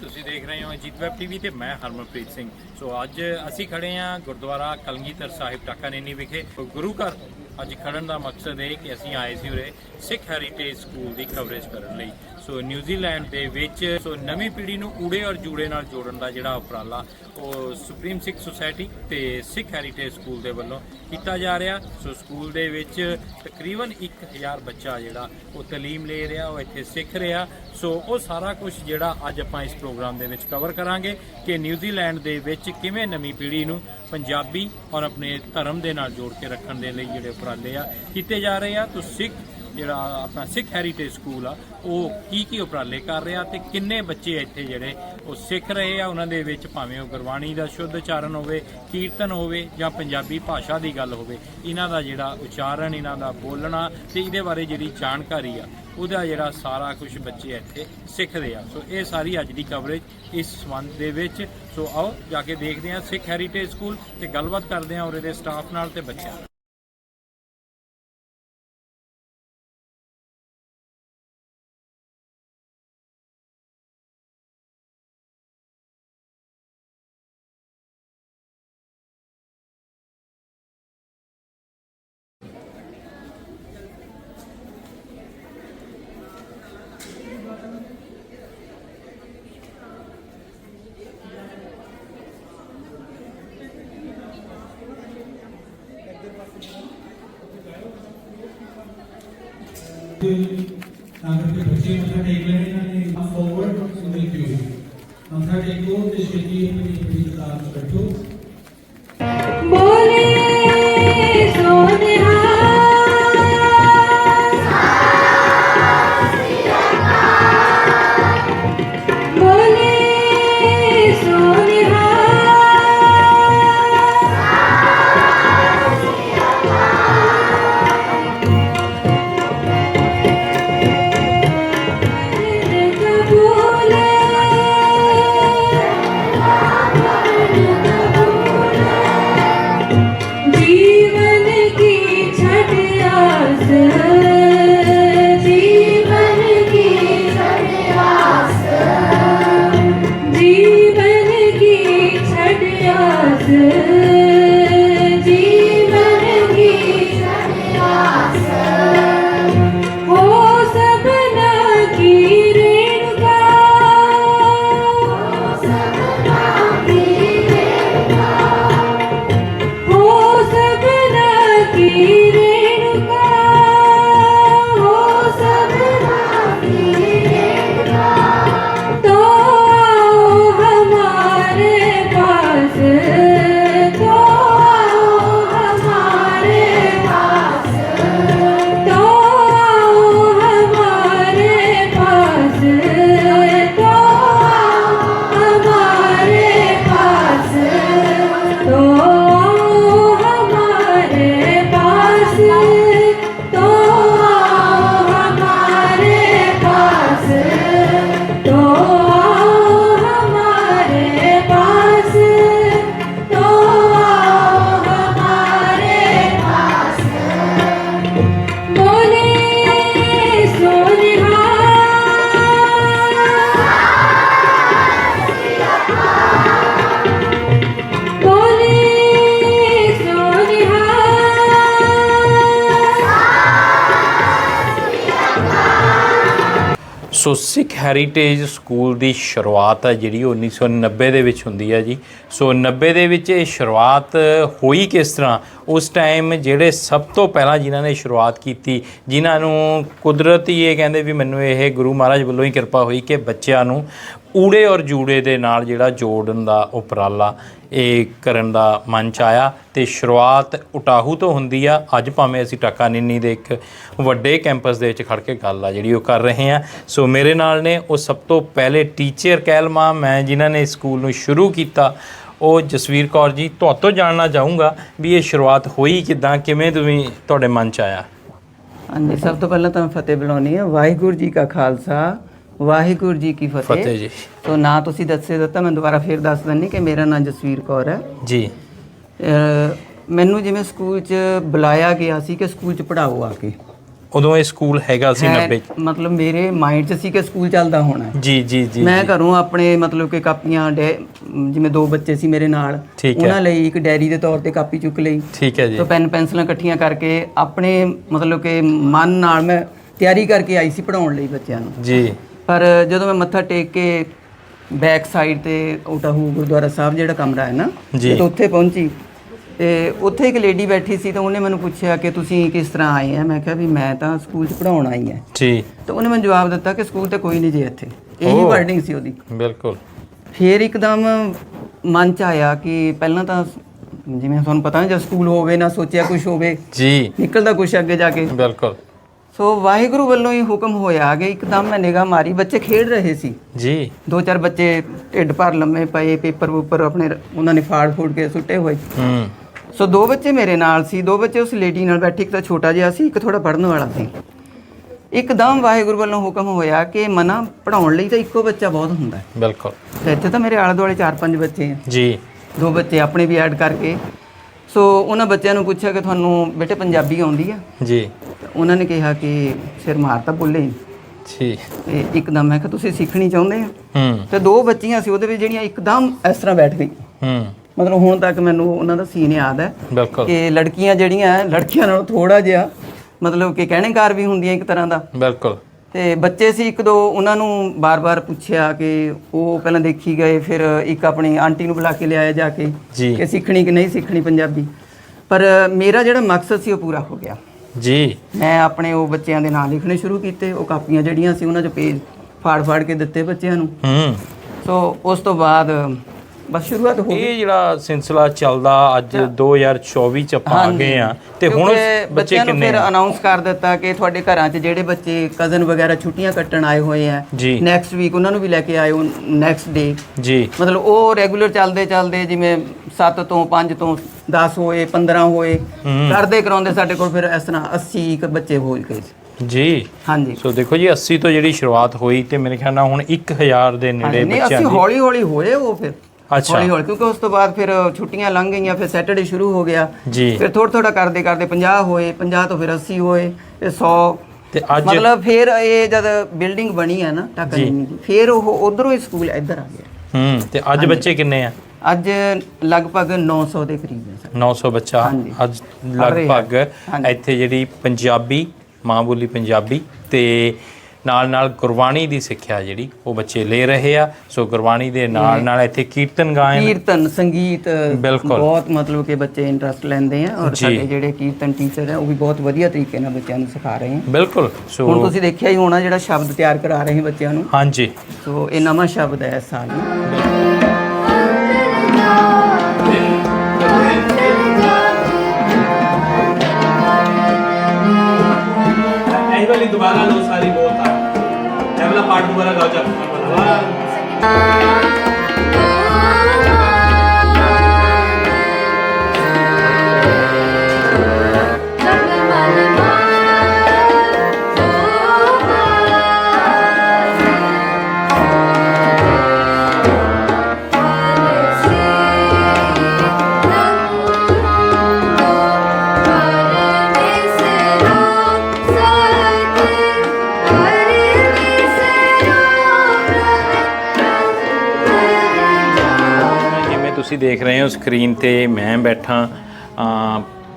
ਤੁਸੀਂ ਦੇਖ ਰਹੇ ਹੋ ਅਜੀਤ ਵੈਬ ਟੀਵੀ ਤੇ ਮੈਂ ਹਰਮਨਪ੍ਰੀਤ ਸਿੰਘ। ਸੋ ਅੱਜ ਅਸੀਂ ਖੜੇ ਹਾਂ ਗੁਰਦੁਆਰਾ ਕਲਗੀਧਰ ਸਾਹਿਬ ਟਾਕਾਨੇਨੀ ਵਿਖੇ। ਗੁਰੂ ਘਰ ਅੱਜ ਖੜਨ ਦਾ ਮਕਸਦ ਇਹ ਕਿ ਅਸੀਂ ਆਏ ਸੀ ਉਰੇ ਸਿੱਖ ਹੈਰੀਟੇਜ ਸਕੂਲ ਦੀ ਕਵਰੇਜ ਕਰਨ ਲਈ। ਸੋ ਨਿਊਜ਼ੀਲੈਂਡ ਦੇ ਵਿੱਚ, ਸੋ ਨਵੀਂ ਪੀੜ੍ਹੀ ਨੂੰ ਊੜੇ ਔਰ ਜੂੜੇ ਨਾਲ ਜੋੜਨ ਦਾ ਜਿਹੜਾ ਉਪਰਾਲਾ, ਉਹ ਸੁਪਰੀਮ ਸਿੱਖ ਸੁਸਾਇਟੀ ਤੇ ਸਿੱਖ ਹੈਰੀਟੇਜ ਸਕੂਲ ਦੇ ਵੱਲੋਂ ਕੀਤਾ ਜਾ ਰਿਹਾ। ਸੋ ਸਕੂਲ ਦੇ ਵਿੱਚ ਤਕਰੀਬਨ 1000 ਬੱਚਾ ਜਿਹੜਾ, ਉਹ ਤਾਲੀਮ ਲੈ ਰਿਹਾ, ਉਹ ਇੱਥੇ ਸਿੱਖ ਰਿਹਾ। ਸੋ ਉਹ ਸਾਰਾ ਕੁਝ ਜਿਹੜਾ ਅੱਜ ਆਪਾਂ ਇਸ ਪ੍ਰੋਗਰਾਮ ਦੇ ਵਿੱਚ ਕਵਰ ਕਰਾਂਗੇ ਕਿ ਨਿਊਜ਼ੀਲੈਂਡ ਦੇ ਵਿੱਚ ਕਿਵੇਂ ਨਵੀਂ ਪੀੜ੍ਹੀ ਨੂੰ ਪੰਜਾਬੀ ਔਰ ਆਪਣੇ ਧਰਮ ਦੇ ਨਾਲ ਜੋੜ ਕੇ ਰੱਖਣ ਦੇ ਲਈ ਜਿਹੜੇ ਉਪਰਾਲੇ ਆ ਕੀਤੇ ਜਾ ਰਹੇ ਆ। ਤੋ ਸਿੱਖ ਜਿਹੜਾ ਆਪਣਾ ਸਿੱਖ ਹੈਰੀਟੇਜ ਸਕੂਲ ਆ, ਉਹ ਕੀ ਕੀ ਉਪਰਾਲੇ ਕਰ ਰਿਹਾ ਤੇ ਕਿੰਨੇ ਬੱਚੇ ਇੱਥੇ ਜਿਹੜੇ ਉਹ ਸਿੱਖ ਰਹੇ ਆ? ਉਹਨਾਂ ਦੇ ਵਿੱਚ ਭਾਵੇਂ ਉਹ ਗੁਰਬਾਣੀ ਦਾ ਸ਼ੁੱਧ ਉਚਾਰਨ ਹੋਵੇ, ਕੀਰਤਨ ਹੋਵੇ ਜਾਂ ਪੰਜਾਬੀ ਭਾਸ਼ਾ ਦੀ ਗੱਲ ਹੋਵੇ, ਇਹਨਾਂ ਦਾ ਜਿਹੜਾ ਉਚਾਰਨ, ਇਹਨਾਂ ਦਾ ਬੋਲਣਾ ਤੇ ਇਹਦੇ ਬਾਰੇ ਜਿਹੜੀ ਜਾਣਕਾਰੀ ਆ, ਉਹਦਾ ਜਿਹੜਾ ਸਾਰਾ ਕੁਝ ਬੱਚੇ ਇੱਥੇ ਸਿੱਖਦੇ ਆ। ਸੋ ਇਹ ਸਾਰੀ ਅੱਜ ਦੀ ਕਵਰੇਜ ਇਸ ਸੰਬੰਧ ਦੇ ਵਿੱਚ। ਸੋ ਆਓ, ਜਾ ਕੇ ਦੇਖਦੇ ਹਾਂ ਸਿੱਖ ਹੈਰੀਟੇਜ ਸਕੂਲ ਤੇ ਗੱਲਬਾਤ ਕਰਦੇ ਹਾਂ ਉਰੇ ਦੇ ਸਟਾਫ ਨਾਲ ਤੇ ਬੱਚਿਆਂ മറ്റ് നാഗരിക പക്ഷേ നമ്മുടെ ടൈംലൈനാണ് ഫോർവേഡ് ചിന്തിക്കൂ നമ്മുടെ ടൈക്കോ ശരിയായി താല്പര്യപ്പെട്ടു ਸੋ ਸਿੱਖ ਹੈਰੀਟੇਜ ਸਕੂਲ ਦੀ ਸ਼ੁਰੂਆਤ ਹੈ ਜਿਹੜੀ ਉਹ 1990 ਦੇ ਵਿੱਚ ਹੁੰਦੀ ਹੈ ਜੀ। ਸੋ 90 ਦੇ ਵਿੱਚ ਇਹ ਸ਼ੁਰੂਆਤ ਹੋਈ ਕਿਸ ਤਰ੍ਹਾਂ? ਉਸ ਟਾਈਮ ਜਿਹੜੇ ਸਭ ਤੋਂ ਪਹਿਲਾਂ ਜਿਨ੍ਹਾਂ ਨੇ ਸ਼ੁਰੂਆਤ ਕੀਤੀ, ਜਿਨ੍ਹਾਂ ਨੂੰ ਕੁਦਰਤੀ ਇਹ ਕਹਿੰਦੇ ਵੀ ਮੈਨੂੰ ਇਹ ਗੁਰੂ ਮਹਾਰਾਜ ਵੱਲੋਂ ਹੀ ਕਿਰਪਾ ਹੋਈ ਕਿ ਬੱਚਿਆਂ ਨੂੰ ਊੜੇ ਔਰ ਜੂੜੇ ਦੇ ਨਾਲ ਜਿਹੜਾ ਜੋੜਨ ਦਾ ਉਪਰਾਲਾ ਇਹ ਕਰਨ ਦਾ ਮਨ ਚ ਆਇਆ ਤੇ ਸ਼ੁਰੂਆਤ ਉਟਾਹੂ ਤੋਂ ਹੁੰਦੀ ਆ। ਅੱਜ ਭਾਵੇਂ ਅਸੀਂ ਟਾਕਾ ਨਿੰਨੀ ਦੇ ਇੱਕ ਵੱਡੇ ਕੈਂਪਸ ਦੇ ਵਿੱਚ ਖੜ ਕੇ ਗੱਲ ਆ ਜਿਹੜੀ ਉਹ ਕਰ ਰਹੇ ਆ। ਸੋ ਮੇਰੇ ਨਾਲ ਨੇ ਉਹ ਸਭ ਤੋਂ ਪਹਿਲੇ ਟੀਚਰ ਕਹਿਲਮਾ ਮੈਂ ਜਿਨ੍ਹਾਂ ਨੇ ਸਕੂਲ ਨੂੰ ਸ਼ੁਰੂ ਕੀਤਾ, ਉਹ ਜਸਵੀਰ ਕੌਰ ਜੀ। ਤੁਹਾਤੋਂ ਜਾਣਨਾ ਚਾਹੂੰਗਾ ਵੀ ਇਹ ਸ਼ੁਰੂਆਤ ਹੋਈ ਕਿਦਾਂ, ਕਿਵੇਂ ਤੁਸੀਂ ਤੁਹਾਡੇ ਮਨ ਚ ਆਇਆ? ਹਾਂਜੀ, ਸਭ ਤੋਂ ਪਹਿਲਾਂ ਤਾਂ ਮੈਂ ਫਤਿਹ ਬੁਲਾਉਣੀ ਹੈ। ਵਾਹਿਗੁਰੂ ਜੀ ਕਾ ਖਾਲਸਾ ਵਾਹਿਗੁਰੂ ਜੀ ਕੀ ਫਤਿਹ। ਫਤਿਹ ਜੀ। ਤੋਂ ਨਾਂ ਤੁਸੀਂ ਦੱਸੇ ਦਿੱਤਾ ਮੈਂ ਦੁਬਾਰਾ ਫੇਰ ਦੱਸ ਦਿੰਨੀ ਕਿ ਮੇਰਾ ਨਾਮ ਜਸਵੀਰ ਕੌਰ ਹੈ। ਜੀ। ਮੈਨੂੰ ਜਿਵੇਂ ਸਕੂਲ 'ਚ ਬੁਲਾਇਆ ਗਿਆ ਸੀ ਕਿ ਸਕੂਲ 'ਚ ਪੜਾਓ ਆ ਕੇ। ਉਦੋਂ ਇਹ ਸਕੂਲ ਹੈਗਾ ਸੀ ਹੈ- 90 ਮਤਲਬ ਮੇਰੇ ਮਾਈਂਡ 'ਚ ਸੀ ਕਿ ਸਕੂਲ ਚੱਲਦਾ ਹੋਣਾ। ਜੀ ਜੀ ਜੀ ਮੈਂ। ਘਰੋਂ ਆਪਣੇ ਮਤਲਬ ਕਿ ਕਾਪੀਆਂ ਜਿਵੇਂ ਦੋ ਬੱਚੇ ਸੀ ਮੇਰੇ ਨਾਲ। ਉਹਨਾਂ ਲਈ ਇੱਕ ਡੈਰੀ ਦੇ ਤੌਰ ਤੇ ਕਾਪੀ ਚੁੱਕ ਲਈ। ਠੀਕ ਹੈ ਜੀ। ਤੋਂ ਪੈਨ ਪੈਨਸਲਾਂ ਇਕੱਠੀਆਂ ਕਰਕੇ ਆਪਣੇ ਮਤਲਬ ਕਿ ਮਨ ਨਾਲ ਮੈਂ ਤਿਆਰੀ ਕਰਕੇ ਆਈ ਸੀ ਪੜਾਉਣ ਲਈ ਬੱਚਿਆਂ ਨੂੰ। ਜੀ। ਪਰ ਜਦੋਂ ਮੈਂ ਮੱਥਾ ਟੇਕ ਕੇ ਬੈਕ ਸਾਈਡ ਤੇ ਉਟਾਹੂ ਗੁਰਦੁਆਰਾ ਸਾਹਿਬ ਜਿਹੜਾ ਕਮਰਾ ਹੈ ਨਾ ਜੀ। ਜਦੋਂ ਉੱਥੇ ਪਹੁੰਚੀ। ਤੇ ਉੱਥੇ ਇੱਕ ਲੇਡੀ ਬੈਠੀ ਸੀ ਤਾਂ ਉਹਨੇ ਮੈਨੂੰ ਪੁੱਛਿਆ ਕਿ ਤੁਸੀਂ ਕਿਸ ਤਰ੍ਹਾਂ ਆਏ ਆ? ਮੈਂ ਕਿਹਾ ਵੀ ਮੈਂ ਤਾਂ ਸਕੂਲ 'ਚ ਪੜਾਉਣ ਆਈ ਹਾਂ ਜੀ। ਤਾਂ ਉਹਨੇ ਮੈਨੂੰ ਜਵਾਬ ਦਿੱਤਾ ਕਿ ਸਕੂਲ ਤੇ ਕੋਈ ਨਹੀਂ ਜੇ ਇੱਥੇ। ਇਹੀ ਓਹ। ਵਰਡਿੰਗ ਸੀ ਉਹਦੀ। ਬਿਲਕੁਲ। ਫੇਰ ਇੱਕਦਮ ਮਨ 'ਚ ਆਇਆ ਕਿ ਪਹਿਲਾਂ ਤਾਂ ਜਿਵੇਂ ਤੁਹਾਨੂੰ ਪਤਾ ਨਾ ਜਦ ਸਕੂਲ ਹੋਵੇ ਨਾ ਸੋਚਿਆ ਕੁਝ ਹੋਵੇ ਜੀ। ਨਿਕਲਦਾ ਕੁਝ ਅੱਗੇ ਜਾ ਕੇ। ਬਿਲਕੁਲ। ਸੋ ਵਾਹਿਗੁਰੂ ਵੱਲੋਂ ਹੀ ਹੁਕਮ ਹੋਇਆ ਕਿ ਇੱਕਦਮ ਮੈਂ ਨਿਗਾਹ ਮਾਰੀ ਬੱਚੇ ਖੇਡ ਰਹੇ ਸੀ। ਜੀ। ਦੋ ਚਾਰ ਬੱਚੇ ਢਿੱਡ ਭਰ ਲੰਮੇ ਪਏ ਪੇਪਰ ਉੱਪਰ ਆਪਣੇ ਉਹਨਾਂ ਨੇ ਫਾੜ ਫੂੜ ਕੇ ਸੁੱਟੇ ਹੋਏ। ਹੂੰ। ਸੋ ਦੋ ਬੱਚੇ ਮੇਰੇ ਨਾਲ ਸੀ ਦੋ ਬੱਚੇ ਉਸ ਲੇਡੀ ਨਾਲ ਬੈਠੇ ਇੱਕ ਤਾਂ ਛੋਟਾ ਜਿਹਾ ਸੀ ਇੱਕ ਥੋੜਾ ਪੜਨ ਵਾਲਾ ਸੀ। ਇੱਕਦਮ ਵਾਹਿਗੁਰੂ ਵੱਲੋਂ ਹੁਕਮ ਹੋਇਆ ਕਿ ਮਨਾ ਪੜਾਉਣ ਲਈ ਤਾਂ ਇੱਕੋ ਬੱਚਾ ਬਹੁਤ ਹੁੰਦਾ। ਹੈ ਬਿਲਕੁਲ। ਤੇ ਇੱਥੇ ਤਾਂ ਮੇਰੇ ਆਲੇ ਦੁਆਲੇ ਚਾਰ ਪੰਜ ਬੱਚੇ ਆ। ਜੀ। ਦੋ ਬੱਚੇ ਆਪਣੇ ਵੀ ਐਡ ਕਰਕੇ ਸੋ ਉਹਨਾਂ ਬੱਚਿਆਂ ਨੂੰ ਪੁੱਛਿਆ ਕਿ ਤੁਹਾਨੂੰ ਬੇਟੇ ਪੰਜਾਬੀ ਆਉਂਦੀ ਆ? ਜੀ। ਤਾਂ ਉਹਨਾਂ ਨੇ ਕਿਹਾ ਕਿ ਸਿਰ ਮਾਰ ਤਾਂ ਬੋਲੇ। ਜੀ। ਤੇ ਇੱਕਦਮ ਮੈਂ ਕਿਹਾ ਤੁਸੀਂ ਸਿੱਖਣੀ ਚਾਹੁੰਦੇ ਆ? ਹੂੰ। ਤੇ ਦੋ ਬੱਚੀਆਂ ਸੀ ਉਹਦੇ ਵਿੱਚ ਜਿਹੜੀਆਂ ਇੱਕਦਮ ਇਸ ਤਰ੍ਹਾਂ ਬੈਠ ਗਈ। ਹੂੰ। ਮਤਲਬ ਹੁਣ ਤੱਕ ਮੈਨੂੰ ਉਹਨਾਂ ਦਾ ਸੀਨ ਯਾਦ ਹੈ ਬਿਲਕੁਲ। ਕਿ ਲੜਕੀਆਂ ਜਿਹੜੀਆਂ ਲੜਕੀਆਂ ਨਾਲੋਂ ਥੋੜਾ ਜਿਹਾ ਮਤਲਬ ਕਿ ਕਹਿਣੇਕਾਰ ਵੀ ਹੁੰਦੀਆਂ ਇੱਕ ਤਰ੍ਹਾਂ ਦਾ। ਬਿਲਕੁਲ। ਤੇ ਬੱਚੇ ਸੀ ਇੱਕ ਦੋ ਉਹਨਾਂ ਨੂੰ ਬਾਰ-ਬਾਰ ਪੁੱਛਿਆ ਕਿ ਉਹ ਪਹਿਲਾਂ ਦੇਖੀ ਗਏ ਫਿਰ ਇੱਕ ਆਪਣੀ ਆਂਟੀ ਨੂੰ ਬੁਲਾ ਕੇ ਲਿਆਇਆ ਜਾ ਕੇ ਕਿ ਸਿੱਖਣੀ ਕਿ ਨਹੀਂ ਸਿੱਖਣੀ ਪੰਜਾਬੀ। ਪਰ ਮੇਰਾ ਜਿਹੜਾ ਮਕਸਦ ਸੀ ਉਹ ਪੂਰਾ ਹੋ ਗਿਆ। ਜੀ। ਮੈਂ ਆਪਣੇ ਉਹ ਬੱਚਿਆਂ ਦੇ ਨਾਂ ਲਿਖਣੇ ਸ਼ੁਰੂ ਕੀਤੇ ਉਹ ਕਾਪੀਆਂ ਜਿਹੜੀਆਂ ਸੀ ਉਹਨਾਂ 'ਚ ਪੇਜ ਫਾੜ-ਫਾੜ ਕੇ ਦਿੱਤੇ ਬੱਚਿਆਂ ਨੂੰ। ਹੂੰ। ਸੋ ਉਸ ਤੋਂ ਬਾਅਦ ਬਸ ਸ਼ੁਰੂਆਤ ਹੋ ਗਈ। ਇਹ ਜਿਹੜਾ ਸਿਲਸਿਲਾ ਚੱਲਦਾ ਅੱਜ 2024 ਚ ਆਪਾਂ ਆ। ਗਏ ਆ ਤੇ ਹੁਣ ਬੱਚੇ ਕਿੰਨੇ ਫਿਰ ਆ ਅਨਾਉਂਸ ਕਰ ਦਿੱਤਾ ਕਿ ਤੁਹਾਡੇ ਘਰਾਂ 'ਚ ਜਿਹੜੇ ਬੱਚੇ ਕਜ਼ਨ ਵਗੈਰਾ ਛੁੱਟੀਆਂ ਕੱਟਣ ਆਏ ਹੋਏ ਆ। ਨੈਕਸਟ ਵੀਕ ਉਹਨਾਂ ਨੂੰ ਵੀ ਲੈ ਕੇ ਆਇਓ ਨੈਕਸਟ ਡੇ ਜੀ। ਮਤਲਬ ਉਹ ਰੈਗੂਲਰ ਚੱਲਦੇ ਚੱਲਦੇ ਜਿਵੇਂ 7 ਤੋਂ 5 ਤੋਂ 10 ਹੋਏ 15 ਹੋਏ। ਕਰਦੇ ਕਰਾਉਂਦੇ ਸਾਡੇ ਕੋਲ ਫਿਰ ਇਸ ਤਰ੍ਹਾਂ 80 ਕੁ ਬੱਚੇ ਹੋ ਗਏ ਜੀ। ਹਾਂਜੀ। ਸੋ ਦੇਖੋ ਜੀ 80 ਤੋਂ ਜਿਹੜੀ ਸ਼ੁਰੂਆਤ ਹੋਈ ਤੇ ਮੇਰੇ ਖਿਆਲ ਨਾਲ ਹੁਣ 1000 ਦੇ ਨੇੜੇ ਹਾਂਜੀ, ਨਹੀਂ ਬੱਚਿਆਂ ਅਸੀਂ ਹੌਲੀ ਹੌਲੀ ਹੋਏ ਉਹ ਫਿਰ। ਅੱਛਾ। ਹੌਲੀ ਹੌਲੀ ਕਿਉਂਕਿ ਉਸ ਤੋਂ ਬਾਅਦ ਫਿਰ ਛੁੱਟੀਆਂ ਲੰਘ ਗਈਆਂ ਫਿਰ ਸੈਟਰਡੇ ਸ਼ੁਰੂ ਹੋ ਗਿਆ। ਜੀ। ਫਿਰ ਥੋੜਾ ਥੋੜਾ ਕਰਦੇ ਕਰਦੇ 50 ਹੋਏ 50 ਤੋਂ ਫਿਰ 80 ਹੋਏ 100 ਤੇ ਅੱਜ ਮਤਲਬ ਫਿਰ ਇਹ ਜਦ ਬਿਲਡਿੰਗ ਬਣੀ ਹੈ ਨਾ ਟੱਕ। ਦੀ ਫਿਰ ਉਹ ਉਧਰੋਂ ਹੀ ਸਕੂਲ ਇੱਧਰ ਆ ਗਿਆ। ਹੂੰ ਤੇ ਅੱਜ ਬੱਚੇ ਕਿੰਨੇ ਆ? ਅੱਜ ਲਗਭਗ 900 ਦੇ ਕਰੀਬ ਹੈ ਸਰ। 900 ਬੱਚਾ। ਅੱਜ ਲਗਭਗ। ਇੱਥੇ ਜਿਹੜੀ ਪੰਜਾਬੀ ਮਾਂ ਬੋਲੀ ਪੰਜਾਬੀ ਤੇ ਨਾਲ ਨਾਲ ਗੁਰਬਾਣੀ ਦੀ ਸਿੱਖਿਆ ਜਿਹੜੀ ਉਹ ਬੱਚੇ ਲੈ ਰਹੇ ਆ। ਸੋ ਗੁਰਬਾਣੀ ਦੇ ਨਾਲ ਨਾਲ ਇੱਥੇ ਕੀਰਤਨ ਗਾਇਨ ਕੀਰਤਨ ਸੰਗੀਤ ਬਿਲਕੁਲ। ਬਹੁਤ ਮਤਲਬ ਕਿ ਬੱਚੇ ਇੰਟਰਸਟ ਲੈਂਦੇ ਆ ਔਰ। ਸਾਡੇ ਜਿਹੜੇ ਕੀਰਤਨ ਟੀਚਰ ਹੈ ਉਹ ਵੀ ਬਹੁਤ ਵਧੀਆ ਤਰੀਕੇ ਨਾਲ ਬੱਚਿਆਂ ਨੂੰ ਸਿਖਾ ਰਹੇ ਆ। ਬਿਲਕੁਲ। ਹੁਣ ਸੋ ਤੁਸੀਂ ਦੇਖਿਆ ਹੀ ਹੋਣਾ ਜਿਹੜਾ ਸ਼ਬਦ ਤਿਆਰ ਕਰਾ ਰਹੇ ਬੱਚਿਆਂ ਨੂੰ। ਹਾਂਜੀ। ਸੋ ਇਹ ਨਵਾਂ ਸ਼ਬਦ ਹੈ ਇਸ ਸਾਲ ਇਹ ਤੁਸੀਂ ਦੇਖ ਰਹੇ ਹੋ ਸਕਰੀਨ ਤੇ ਮੈਂ ਬੈਠਾ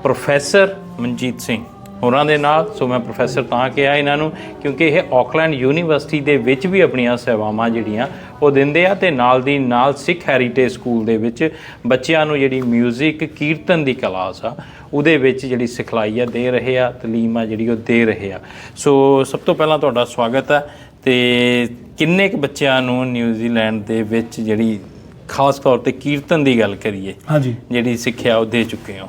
ਪ੍ਰੋਫੈਸਰ ਮਨਜੀਤ ਸਿੰਘ ਹੋਰਾਂ ਦੇ ਨਾਲ। ਸੋ ਮੈਂ ਪ੍ਰੋਫੈਸਰ ਤਾਂ ਕਿਹਾ ਇਹਨਾਂ ਨੂੰ, ਕਿਉਂਕਿ ਇਹ ਆਕਲੈਂਡ ਯੂਨੀਵਰਸਿਟੀ ਦੇ ਵਿੱਚ ਵੀ ਆਪਣੀਆਂ ਸੇਵਾਵਾਂ ਜਿਹੜੀਆਂ ਉਹ ਦਿੰਦੇ ਆ ਤੇ ਨਾਲ ਦੀ ਨਾਲ ਸਿੱਖ ਹੈਰੀਟੇਜ ਸਕੂਲ ਦੇ ਵਿੱਚ ਬੱਚਿਆਂ ਨੂੰ ਜਿਹੜੀ 뮤직 ਕੀਰਤਨ ਦੀ ਕਲਾਸ ਆ, ਉਹਦੇ ਵਿੱਚ ਜਿਹੜੀ ਸਿਖਲਾਈ ਆ ਦੇ ਰਹੇ ਆ, ਤਾਲੀਮ ਆ ਜਿਹੜੀ ਉਹ ਦੇ ਰਹੇ ਆ। ਸੋ ਸਭ ਤੋਂ ਪਹਿਲਾਂ ਤੁਹਾਡਾ ਸਵਾਗਤ ਹੈ ਤੇ ਕਿੰਨੇ ਕੁ ਬੱਚਿਆਂ ਨੂੰ ਨਿਊਜ਼ੀਲੈਂਡ ਦੇ ਵਿੱਚ ਜਿਹੜੀ ਖਾਸ ਤੌਰ ਤੇ ਕੀਰਤਨ ਦੀ ਗੱਲ ਕਰੀਏ ਹਾਂਜੀ। ਜਿਹੜੀ ਸਿੱਖਿਆ ਉਹ ਦੇ ਚੁੱਕੇ ਹੋ।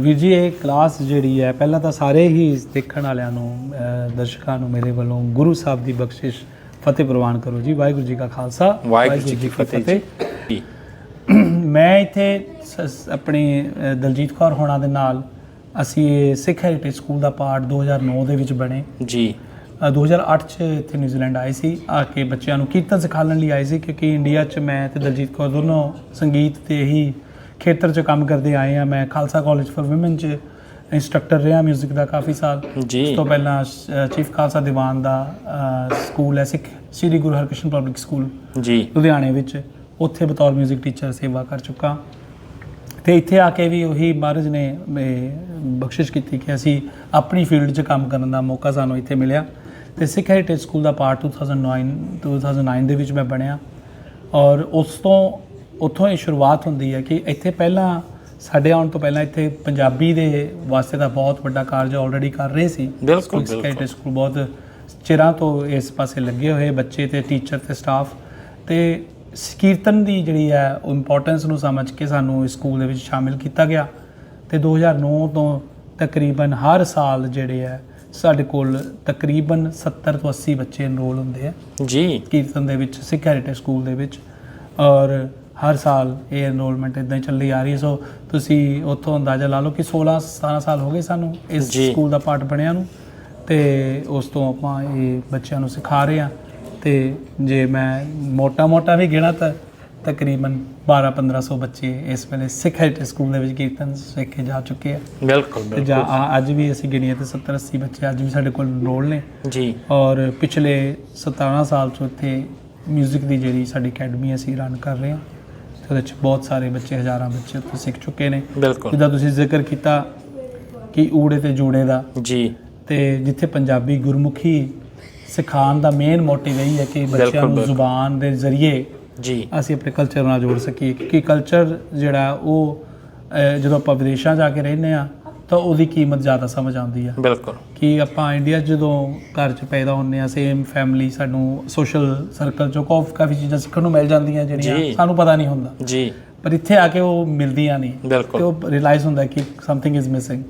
ਵੀਰ ਜੀ ਇਹ ਕਲਾਸ ਜਿਹੜੀ ਹੈ ਪਹਿਲਾਂ ਤਾਂ ਸਾਰੇ ਹੀ ਦੇਖਣ ਵਾਲਿਆਂ ਨੂੰ ਦਰਸ਼ਕਾਂ ਨੂੰ ਮੇਰੇ ਵੱਲੋਂ ਗੁਰੂ ਸਾਹਿਬ ਦੀ ਬਖਸ਼ਿਸ਼ ਫਤਿਹ ਪ੍ਰਵਾਨ ਕਰੋ ਜੀ। ਵਾਹਿਗੁਰੂ ਜੀ ਕਾ ਖਾਲਸਾ ਵਾਹਿਗੁਰੂ ਜੀ ਕੀ ਫਤਿਹ। ਮੈਂ ਇੱਥੇ ਆਪਣੀ ਦਲਜੀਤ ਕੌਰ ਹੋਣਾ ਦੇ ਨਾਲ ਅਸੀਂ ਸਿੱਖ ਹੈਰੀਟੇਜ ਸਕੂਲ ਦਾ ਪਾਰਟ 2009 ਦੇ ਵਿੱਚ ਬਣੇ। ਜੀ। 2008 ਚ ਇੱਥੇ ਨਿਊਜ਼ੀਲੈਂਡ ਆਏ ਸੀ ਆ ਕੇ ਬੱਚਿਆਂ ਨੂੰ ਕੀਰਤਨ ਸਿਖਾਉਣ ਲਈ ਆਏ ਸੀ ਕਿਉਂਕਿ ਇੰਡੀਆ ਚ ਮੈਂ ਤੇ ਦਲਜੀਤ ਕੌਰ ਦੋਨੋਂ ਸੰਗੀਤ ਤੇ ਹੀ ਖੇਤਰ ਚ ਕੰਮ ਕਰਦੇ ਆਏ ਆ ਮੈਂ ਖਾਲਸਾ ਕਾਲਜ ਫॉर ਔਮਨ ਚ ਇੰਸਟ੍ਰਕਟਰ ਰਿਹਾ 뮤직 ਦਾ ਕਾਫੀ ਸਾਲ। ਜੀ। ਤੋਂ ਪਹਿਲਾਂ ਚੀਫ ਖਾਲਸਾ ਦੀਵਾਨ ਦਾ ਸਕੂਲ ਹੈ ਸਿੱਖ ਸ੍ਰੀ ਗੁਰੂ ਹਰਕ੍ਰਿਸ਼ਨ ਪਬਲਿਕ ਸਕੂਲ ਜੀ। ਲੁਧਿਆਣੇ ਵਿੱਚ। ਉੱਥੇ ਬਤੌਰ 뮤직 ਟੀਚਰ ਸੇਵਾ ਕਰ ਚੁੱਕਾ। ਤੇ ਇੱਥੇ ਆ ਕੇ ਵੀ ਉਹੀ ਮਹਾਰਾਜ ਨੇ ਬਖਸ਼ਿਸ਼ ਕੀਤੀ ਕਿ ਅਸੀਂ ਆਪਣੀ ਫੀਲਡ 'ਚ ਕੰਮ ਕਰਨ ਦਾ ਮੌਕਾ ਸਾਨੂੰ ਇੱਥੇ ਮਿਲਿਆ। ਤੇ ਸਿੱਖ ਹੈਰੀਟੇਜ ਸਕੂਲ ਦਾ ਪਾਰਟ 2009 2009 ਦੇ ਵਿੱਚ ਮੈਂ ਬਣਿਆ। ਔਰ ਉਸ ਤੋਂ ਉੱਥੋਂ ਹੀ ਸ਼ੁਰੂਆਤ ਹੁੰਦੀ ਹੈ ਕਿ ਇੱਥੇ ਪਹਿਲਾਂ ਸਾਡੇ ਆਉਣ ਤੋਂ ਪਹਿਲਾਂ ਇੱਥੇ ਪੰਜਾਬੀ ਦੇ ਵਾਸਤੇ ਦਾ ਬਹੁਤ ਵੱਡਾ ਕਾਰਜ ਆਲਰੇਡੀ ਕਰ ਰਹੇ ਸੀ। ਬਿਲਕੁਲ, ਸਿੱਖ ਬਿਲਕੁਲ। ਹੈਰੀਟੇਜ ਸਕੂਲ ਬਹੁਤ ਚਿਰਾਂ ਤੋਂ ਇਸ ਪਾਸੇ ਲੱਗੇ ਹੋਏ ਬੱਚੇ ਤੇ ਟੀਚਰ ਤੇ ਸਟਾਫ ਤੇ ਸ- ਕੀਰਤਨ ਦੀ ਜਿਹੜੀ ਹੈ ਉਹ ਇੰਪੋਰਟੈਂਸ ਨੂੰ ਸਮਝ ਕੇ ਸਾਨੂੰ ਇਸ ਸਕੂਲ ਦੇ ਵਿੱਚ ਸ਼ਾਮਿਲ ਕੀਤਾ ਗਿਆ। ਤੇ 2009 ਤੋਂ ਤਕਰੀਬਨ ਹਰ ਸਾਲ ਜਿਹੜੇ ਹੈ ਸਾਡੇ ਕੋਲ ਤਕਰੀਬਨ 70 ਤੋਂ 80 ਬੱਚੇ ਐਨਰੋਲ ਹੁੰਦੇ ਆ। ਜੀ। ਕੀਰਤਨ ਦੇ ਵਿੱਚ ਸਿੱਖ ਹੈਰੀਟੇਜ ਸਕੂਲ ਦੇ ਵਿੱਚ। ਔਰ ਹਰ ਸਾਲ ਇਹ ਐਨਰੋਲਮੈਂਟ ਇਦਾਂ ਹੀ ਚੱਲਦੀ ਆ ਰਹੀ ਹੈ। ਸੋ ਤੁਸੀਂ ਉੱਥੋਂ ਅੰਦਾਜ਼ਾ ਲਾ ਲਓ ਕਿ 16 17 ਸਾਲ ਹੋ ਗਏ ਸਾਨੂੰ ਇਸ ਜੀ। ਸਕੂਲ ਦਾ ਪਾਰਟ ਬਣਿਆ ਨੂੰ। ਤੇ ਉਸ ਤੋਂ ਆਪਾਂ ਇਹ ਬੱਚਿਆਂ ਨੂੰ ਸਿਖਾ ਰਹੇ ਆ ਤੇ ਜੇ ਮੈਂ ਮੋਟਾ-ਮੋਟਾ ਵੀ ਗਿਣਾ ਤਾਂ ਤਕਰੀਬਨ 12-1500 ਬੱਚੇ ਇਸ ਵੇਲੇ ਸਿੱਖ ਹੈਰੀਟੇਜ ਸਕੂਲ ਦੇ ਵਿੱਚ ਕੀਰਤਨ ਸਿੱਖ ਜਾ ਚੁੱਕੇ ਆ। ਬਿਲਕੁਲ ਤੇ ਜਾਂ ਬਿਲਕੁਲ। ਆ- ਅੱਜ ਵੀ ਅਸੀਂ ਗਿਣੀਏ ਤੇ 70-80 ਬੱਚੇ ਅੱਜ ਵੀ ਸਾਡੇ ਕੋਲ enroll ਨੇ। ਜੀ। ਔਰ ਪਿਛਲੇ 17 ਸਾਲ ਤੋਂ ਇੱਥੇ 뮤직 ਦੀ ਜਿਹੜੀ ਸਾਡੀ ਅਕੈਡਮੀ ਅਸੀਂ ਰਨ ਕਰ ਰਹੇ ਹਾਂ। ਤੇ ਉਹਦੇ ਵਿੱਚ ਬਹੁਤ ਸਾਰੇ ਬੱਚੇ ਹਜ਼ਾਰਾਂ ਬੱਚੇ ਉੱਥੇ ਸਿੱਖ ਚੁੱਕੇ ਨੇ। ਬਿਲਕੁਲ। ਜਿੱਦਾਂ ਤੁਸੀਂ ਜ਼ਿਕਰ ਕੀਤਾ ਕਿ ਊੜੇ ਤੇ ਜੂੜੇ ਦਾ। ਜੀ। ਤੇ ਜਿੱਥੇ ਪੰਜਾਬੀ ਗੁਰਮੁਖੀ ਸਿਖਾਉਣ ਦਾ ਮੇਨ ਮੋਟਿਵ ਇਹੀ ਹੈ ਕਿ ਬੱਚਿਆਂ ਬਿਲਕੁਲ, ਨੂੰ ਬਿਲਕੁਲ। ਜ਼ੁਬਾਨ ਦੇ ਜ਼ਰੀਏ ਜੀ। ਅਸੀਂ ਆਪਣੇ ਕਲਚਰ ਨਾਲ ਜੋੜ ਸਕੀਏ ਕਿਉਂਕਿ ਕਲਚਰ ਜਿਹੜਾ ਉਹ ਜਦੋਂ ਆਪਾਂ ਵਿਦੇਸ਼ਾਂ ਜਾ ਕੇ ਰਹਿੰਦੇ ਆ ਤਾਂ ਉਹਦੀ ਕੀਮਤ ਜ਼ਿਆਦਾ ਸਮਝ ਆਉਂਦੀ ਆ। ਬਿਲਕੁਲ। ਕਿ ਆਪਾਂ ਇੰਡੀਆ ਜਦੋਂ ਘਰ 'ਚ ਪੈਦਾ ਹੁੰਦੇ ਆ ਸੇਮ ਫੈਮਿਲੀ ਸਾਨੂੰ ਸੋਸ਼ਲ ਸਰਕਲ 'ਚੋਂ ਕਾਫ- ਕਾਫੀ ਚੀਜ਼ਾਂ ਸਿੱਖਣ ਨੂੰ ਮਿਲ ਜਾਂਦੀਆਂ। ਜਿਹੜੀਆਂ ਸਾਨੂੰ ਪਤਾ ਨਹੀਂ ਹੁੰਦਾ। ਜੀ। ਪਰ ਇੱਥੇ ਆ ਕੇ ਉਹ ਮਿਲਦੀਆਂ ਨਹੀਂ। ਤੇ ਉਹ ਰਿਅਲਾਈਜ਼ ਹੁੰਦਾ ਕਿ ਸਮਥਿੰਗ ਇਜ਼ ਮਿਸਿੰਗ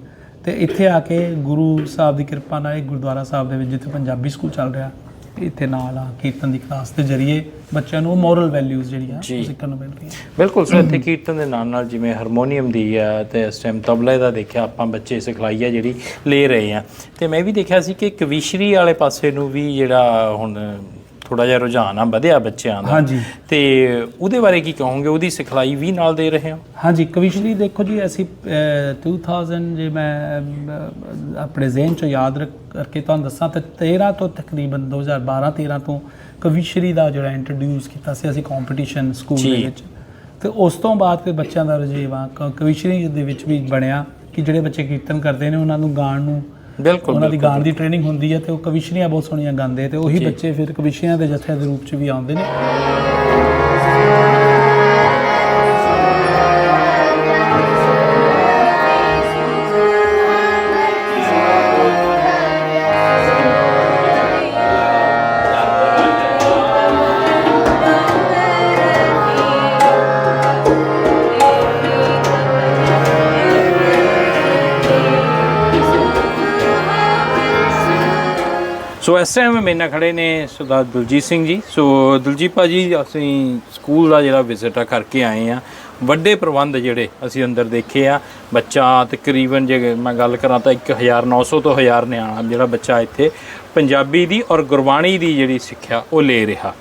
ਤੇ ਇੱਥੇ ਆ ਕੇ ਗੁਰੂ ਸਾਹਿਬ ਦੀ ਕਿਰਪਾ ਨਾਲ ਇਹ ਗੁਰਦੁਆਰਾ ਸਾਹਿਬ ਦੇ ਵਿੱਚ ਜਿੱਥੇ ਪੰਜਾਬੀ ਸਕੂਲ ਚੱਲ ਰਿਹਾ ਇੱਥੇ ਨਾਲ ਆ ਕੀਰਤਨ ਦੀ ਕਲਾਸ ਦੇ ਜ਼ਰੀਏ ਬੱਚਿਆਂ ਨੂੰ ਮੋਰਲ ਵੈਲਿਊਜ਼ ਜਿਹੜੀਆਂ ਜੀ। ਸਿੱਖਣ ਨੂੰ ਮਿਲ ਰਹੀਆਂ ਬਿਲਕੁਲ ਸਰ ਇੱਥੇ ਕੀਰਤਨ ਦੇ ਨਾਲ ਨਾਲ ਜਿਵੇਂ ਹਾਰਮੋਨੀਅਮ ਦੀ ਆ ਤੇ ਇਸ ਟਾਈਮ ਤਬਲੇ ਦਾ ਦੇਖਿਆ ਆਪਾਂ ਬੱਚੇ ਸਿਖਲਾਈ ਆ ਜਿਹੜੀ ਲੈ ਰਹੇ ਆ ਤੇ ਮੈਂ ਵੀ ਦੇਖਿਆ ਸੀ ਕਿ ਕਵੀਸ਼ਰੀ ਵਾਲੇ ਪਾਸੇ ਨੂੰ ਵੀ ਜਿਹੜਾ ਹੁਣ ਥੋੜਾ ਜਿਹਾ ਰੁਝਾਨ ਆ ਵਧਿਆ ਬੱਚਿਆਂ ਦਾ। ਹਾਂਜੀ। ਤੇ ਉਹਦੇ ਬਾਰੇ ਕੀ ਕਹੋਗੇ? ਉਹਦੀ ਸਿਖਲਾਈ ਵੀ ਨਾਲ ਦੇ ਰਹੇ ਹੋ? ਹਾਂਜੀ ਕਵਿਸ਼ਰੀ ਦੇਖੋ ਜੀ ਅਸੀਂ ਅਹ, 2000 ਜੇ ਮੈਂ ਆਪਣੇ ਜ਼ਿਹਨ ਚੋਂ ਯਾਦ ਰੱਖ- ਕਰਕੇ ਤੁਹਾਨੂੰ ਦੱਸਾਂ ਤਾਂ 13 ਤੋਂ ਤਕਰੀਬਨ 2012 13 ਤੋਂ ਕਵਿਸ਼ਰੀ ਦਾ ਜਿਹੜਾ ਇੰਟਰੋਡਿਊਸ ਕੀਤਾ ਸੀ ਅਸੀਂ ਕੰਪੀਟੀਸ਼ਨ ਸਕੂਲ ਦੇ। ਵਿੱਚ। ਤੇ ਉਸ ਤੋਂ ਬਾਅਦ ਫਿਰ ਬੱਚਿਆਂ ਦਾ ਰੁਝੇਵਾਂ ਕਵਿਸ਼ਰੀ ਦੇ ਵਿੱਚ ਵੀ ਬਣਿਆ ਕਿ ਜਿਹੜੇ ਬੱਚੇ ਕੀਰਤਨ ਕਰਦੇ ਨੇ ਉਹਨਾਂ ਨੂੰ ਗਾਣ ਨੂੰ ਬਿਲਕੁਲ ਉਹਨਾਂ ਦੀ। ਗਾਣ ਦੀ ਟ੍ਰੇਨਿੰਗ ਹੁੰਦੀ ਹੈ ਤੇ ਉਹ ਕਵਿਸ਼ਰੀਆਂ ਬਹੁਤ ਸੋਹਣੀਆਂ ਗਾਉਂਦੇ ਤੇ ਉਹੀ। ਬੱਚੇ ਫਿਰ ਕਵਿਸ਼ਰੀਆਂ ਦੇ ਜਥੇ ਦੇ ਰੂਪ ਚ ਵੀ ਆਉਂਦੇ ਨੇ ਸੋ ਇਸ ਟਾਈਮ ਮੇਰੇ ਨਾਲ ਖੜੇ ਨੇ ਸਰਦਾਰ ਦਲਜੀਤ ਸਿੰਘ ਜੀ। ਸੋ ਦਲਜੀਤ ਭਾਜੀ ਅਸੀਂ ਸਕੂਲ ਦਾ ਜਿਹੜਾ ਵਿਜ਼ਿਟ ਆ, ਕਰਕੇ ਆਏ ਆ ਵੱਡੇ ਪ੍ਰਬੰਧ ਜਿਹੜੇ ਅਸੀਂ ਅੰਦਰ ਦੇਖੇ ਆ। ਬੱਚਾ ਤਕਰੀਬਨ ਜੇ ਮੈਂ ਗੱਲ ਕਰਾਂ ਤਾਂ 1900 ਤੋਂ 1000 ਨਿਆਣਾ ਜਿਹੜਾ ਬੱਚਾ ਇੱਥੇ ਪੰਜਾਬੀ ਦੀ ਔਰ ਗੁਰਬਾਣੀ ਦੀ ਜਿਹੜੀ ਸਿੱਖਿਆ ਉਹ ਲੈ ਰਿਹਾ।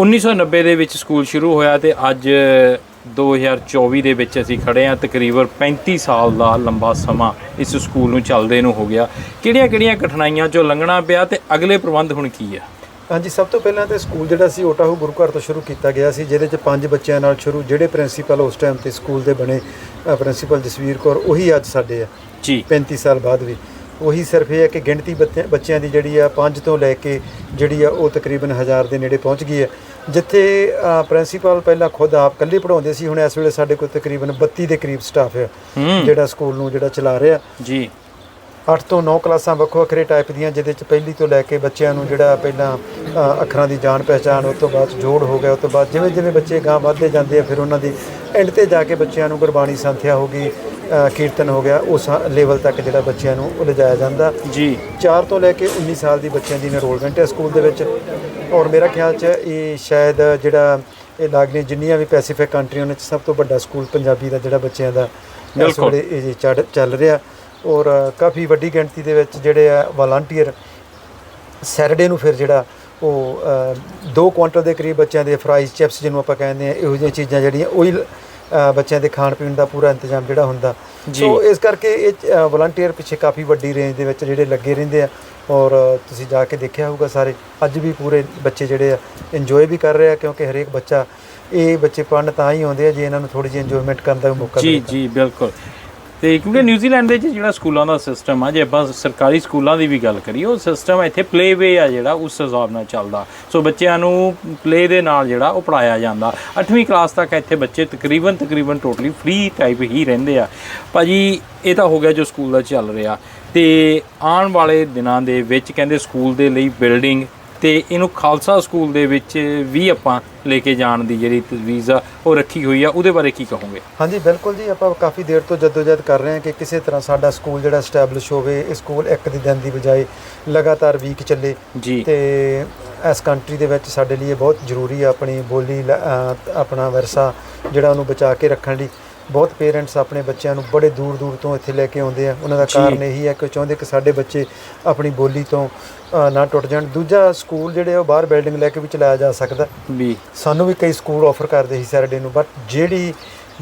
1990 ਦੇ ਵਿੱਚ ਸਕੂਲ ਸ਼ੁਰੂ ਹੋਇਆ ਤੇ ਅੱਜ 2024 ਦੇ ਵਿੱਚ ਅਸੀਂ ਖੜੇ ਆ ਤਕਰੀਬਨ 35 ਸਾਲ ਦਾ ਲੰਬਾ ਸਮਾਂ ਇਸ ਸਕੂਲ ਨੂੰ ਚੱਲਦੇ ਨੂੰ ਹੋ ਗਿਆ। ਕਿਹੜੀਆਂ-ਕਿਹੜੀਆਂ ਕਠਿਨਾਈਆਂ ਚੋਂ ਲੰਘਣਾ ਪਿਆ ਤੇ ਅਗਲੇ ਪ੍ਰਬੰਧ ਹੁਣ ਕੀ ਆ? ਹਾਂਜੀ ਸਭ ਤੋਂ ਪਹਿਲਾਂ ਤੇ ਸਕੂਲ ਜਿਹੜਾ ਸੀ ਓਟਾਹੂ ਗੁਰੂ ਘਰ ਤੋਂ ਸ਼ੁਰੂ ਕੀਤਾ ਗਿਆ ਸੀ ਜਿਹਦੇ ਚ ਪੰਜ ਬੱਚਿਆਂ ਨਾਲ ਸ਼ੁਰੂ ਜਿਹੜੇ ਪ੍ਰਿੰਸੀਪਲ ਉਸ ਟਾਈਮ ਤੇ ਸਕੂਲ ਦੇ ਬਣੇ ਪ੍ਰਿੰਸੀਪਲ ਜਸਵੀਰ ਕੌਰ ਉਹੀ ਅੱਜ ਸਾਡੇ ਆ। ਜੀ। 35 ਸਾਲ ਬਾਅਦ ਵੀ। ਉਹੀ ਸਿਰਫ ਇਹ ਹੈ ਕਿ ਗਿਣਤੀ ਬੱਚਿਆਂ- ਦੀ ਜਿਹੜੀ ਆ ਪੰਜ ਤੋਂ ਲੈ ਕੇ ਜਿਹੜੀ ਆ ਉਹ ਤਕਰੀਬਨ ਹਜ਼ਾਰ ਦੇ ਨੇੜੇ ਪਹੁੰਚ ਗਈ ਹੈ। ਜਿੱਥੇ ਪ੍ਰਿੰਸੀਪਲ ਪਹਿਲਾਂ ਖੁਦ ਆਪ ਇਕੱਲੇ ਪੜਾਉਂਦੇ ਸੀ ਹੁਣ ਇਸ ਵੇਲੇ ਸਾਡੇ ਕੋਲ ਤਕਰੀਬਨ 32 ਦੇ ਕਰੀਬ ਸਟਾਫ ਹੂੰ। ਜਿਹੜਾ ਸਕੂਲ ਨੂੰ ਜਿਹੜਾ ਚਲਾ ਰਿਹਾ। ਜੀ। 8 ਤੋਂ 9 ਕਲਾਸਾਂ ਵੱਖੋ ਵੱਖਰੇ ਟਾਈਪ ਦੀਆਂ ਜਿਹਦੇ ਚ ਪਹਿਲੀ ਤੋਂ ਲੈ ਕੇ ਬੱਚਿਆਂ ਨੂੰ ਜਿਹੜਾ ਪਹਿਲਾਂ ਅੱਖਰਾਂ ਦੀ ਜਾਣ ਪਹਿਚਾਣ ਉਸ ਤੋਂ ਬਾਅਦ ਜੋੜ ਹੋ ਗਿਆ ਉਸ ਤੋਂ ਬਾਅਦ ਜਿਵੇਂ ਜਿਵੇਂ ਬੱਚੇ ਗਾਂ ਵੱਧਦੇ ਜਾਂਦੇ ਆ ਫਿਰ ਉਹਨਾਂ ਦੀ ਐਂਡ ਤੇ ਜਾ ਕੇ ਬੱਚਿਆਂ ਨੂੰ ਗੁਰਬਾਣੀ ਸੰਥਿਆ ਹੋ ਗਈ ਕੀਰਤਨ ਹੋ ਗਿਆ ਉਸ ਲੈਵਲ ਤੱਕ ਜਿਹੜਾ ਬੱਚਿਆਂ ਨੂੰ ਲਿਜਾਇਆ ਜਾਂਦਾ। ਜੀ। 4 ਤੋਂ ਲੈ ਕੇ 19 ਸਾਲ ਦੀ ਬੱਚਿਆਂ ਦੀ ਇਨਰੋਲਮੈਂਟ ਹੈ ਸਕੂਲ ਦੇ ਵਿੱਚ। ਔਰ ਮੇਰਾ ਖਿਆਲ 'ਚ ਇਹ ਸ਼ਾਇਦ ਜਿਹੜਾ ਇਹ ਲਾਗਲੇ ਜਿੰਨੀਆਂ ਵੀ ਪੈਸੀਫਿਕ ਕੰਟਰੀਆਂ ਵਿੱਚ ਸਭ ਤੋਂ ਵੱਡਾ ਸਕੂਲ ਪੰਜਾਬੀ ਦਾ ਜਿਹੜਾ ਬੱਚਿਆਂ ਦਾ ਬਿਲਕੁਲ। ਇਹ ਚੱਲ ਰਿਹਾ। ਔਰ ਕਾਫੀ ਵੱਡੀ ਗਿਣਤੀ ਦੇ ਵਿੱਚ ਜਿਹੜੇ ਆ ਵਾਲੰਟੀਅਰ ਸੈਟਰਡੇ ਨੂੰ ਫਿਰ ਜਿਹੜਾ ਉਹ 2 ਕੁਆਂਟਲ ਦੇ ਕਰੀਬ ਬੱਚਿਆਂ ਦੇ ਫਰਾਈਜ਼ ਚਿਪਸ ਜਿਹਨੂੰ ਆਪਾਂ ਕਹਿੰਦੇ ਆ ਇਹੋ ਜਿਹੀਆਂ ਚੀਜ਼ਾਂ ਜਿਹੜੀਆਂ ਉਹੀ ਬੱਚਿਆਂ ਦੇ ਖਾਣ ਪੀਣ ਦਾ ਪੂਰਾ ਇੰਤਜ਼ਾਮ ਜਿਹੜਾ ਹੁੰਦਾ ਜੀ। ਸੋ ਇਸ ਕਰਕੇ ਇਹ ਵਾਲੰਟੀਅਰ ਪਿੱਛੇ ਕਾਫੀ ਵੱਡੀ ਰੇਂਜ ਦੇ ਵਿੱਚ ਜਿਹੜੇ ਲੱਗੇ ਰਹਿੰਦੇ ਆ ਔਰ ਤੁਸੀਂ ਜਾ ਕੇ ਦੇਖਿਆ ਹੋਊਗਾ ਸਾਰੇ ਅੱਜ ਵੀ ਪੂਰੇ ਬੱਚੇ ਜਿਹੜੇ ਆ ਇੰਜੋਏ ਵੀ ਕਰ ਰਹੇ ਆ ਕਿਉਂਕਿ ਹਰੇਕ ਬੱਚਾ ਇਹ ਬੱਚੇ ਪੜ੍ਹਨ ਤਾਂ ਹੀ ਆਉਂਦੇ ਆ ਜੇ ਇਹਨਾਂ ਨੂੰ ਥੋੜੀ ਜਿਹੀ ਇੰਜੋਇਮੈਂਟ ਕਰਨ ਦਾ ਵੀ ਮੌਕਾ ਜੀ ਮਿਲੇ ਤਾਂ। ਜੀ ਬਿਲਕੁਲ ਤੇ ਕਿਉਂਕਿ ਨਿਊਜ਼ੀਲੈਂਡ ਦੇ ਵਿੱਚ ਜਿਹੜਾ ਸਕੂਲਾਂ ਦਾ ਸਿਸਟਮ ਆ, ਜੇ ਆਪਾਂ ਸਰਕਾਰੀ ਸਕੂਲਾਂ ਦੀ ਵੀ ਗੱਲ ਕਰੀਏ, ਉਹ ਸਿਸਟਮ ਇੱਥੇ ਪਲੇਵੇ ਆ ਜਿਹੜਾ, ਉਸ ਹਿਸਾਬ ਨਾਲ ਚੱਲਦਾ। ਸੋ ਬੱਚਿਆਂ ਨੂੰ ਪਲੇ ਦੇ ਨਾਲ ਜਿਹੜਾ, ਉਹ ਪੜਾਇਆ ਜਾਂਦਾ। 8ਵੀਂ ਕਲਾਸ ਤੱਕ ਇੱਥੇ ਬੱਚੇ ਤਕਰੀਬਨ ਤਕਰੀਬਨ ਟੋਟਲੀ ਫ੍ਰੀ ਟਾਈਪ ਹੀ ਰਹਿੰਦੇ ਆ। ਭਾਜੀ, ਇਹ ਤਾਂ ਹੋ ਗਿਆ ਜੋ ਸਕੂਲ ਦਾ ਚੱਲ ਰਿਹਾ। ਤੇ ਆਉਣ ਵਾਲੇ ਦਿਨਾਂ ਦੇ ਵਿੱਚ ਕਹਿੰਦੇ ਸਕੂਲ ਦੇ ਲਈ ਬਿਲਡਿੰਗ ਤੇ ਇਹਨੂੰ ਖਾਲਸਾ ਸਕੂਲ ਦੇ ਵਿੱਚ ਵੀ ਆਪਾਂ ਲੈ ਕੇ ਜਾਣ ਦੀ ਜਿਹੜੀ ਤਜਵੀਜ਼ ਆ ਉਹ ਰੱਖੀ ਹੋਈ ਆ ਉਹਦੇ ਬਾਰੇ ਕੀ ਕਹੋਗੇ? ਹਾਂਜੀ ਬਿਲਕੁਲ ਜੀ ਆਪਾਂ ਕਾਫੀ ਦੇਰ ਤੋਂ ਜਦੋਜਹਿਦ ਕਰ ਰਹੇ ਹਾਂ ਕਿ ਕਿਸੇ ਤਰ੍ਹਾਂ ਸਾਡਾ ਸਕੂਲ ਜਿਹੜਾ ਸਟੈਬਲਿਸ਼ ਹੋਵੇ ਇਹ ਸਕੂਲ ਇੱਕ ਦੀ ਦਿਨ ਦੀ ਬਜਾਏ ਲਗਾਤਾਰ ਵੀਕ ਚੱਲੇ ਜੀ। ਤੇ ਇਸ ਕੰਟਰੀ ਦੇ ਵਿੱਚ ਸਾਡੇ ਲਈ ਇਹ ਬਹੁਤ ਜ਼ਰੂਰੀ ਹੈ ਆਪਣੀ ਬੋਲੀ ਆਪਣਾ ਵਿਰਸਾ ਜਿਹੜਾ ਉਹਨੂੰ ਬਚਾ ਕੇ ਰੱਖਣ ਲਈ। ਬਹੁਤ ਪੇਰੈਂਟਸ ਆਪਣੇ ਬੱਚਿਆਂ ਨੂੰ ਬੜੇ ਦੂਰ ਦੂਰ ਤੋਂ ਇੱਥੇ ਲੈ ਕੇ ਆਉਂਦੇ ਆ ਉਹਨਾਂ ਦਾ। ਕਾਰਨ ਇਹੀ ਹੈ ਕਿ ਉਹ ਚਾਹੁੰਦੇ ਕਿ ਸਾਡੇ ਬੱਚੇ ਆਪਣੀ ਬੋਲੀ ਤੋਂ ਨਾ ਟੁੱਟ ਜਾਣ ਦੂਜਾ ਸਕੂਲ ਜਿਹੜੇ ਆ ਉਹ ਬਾਹਰ ਬਿਲਡਿੰਗ ਲੈ ਕੇ ਵੀ ਚਲਾਇਆ ਜਾ ਸਕਦਾ ਵੀ ਸਾਨੂੰ ਵੀ ਕਈ ਸਕੂਲ ਆਫਰ ਕਰਦੇ ਸੀ ਸੈਟਰਡੇ ਨੂੰ ਬਟ ਜਿਹੜੀ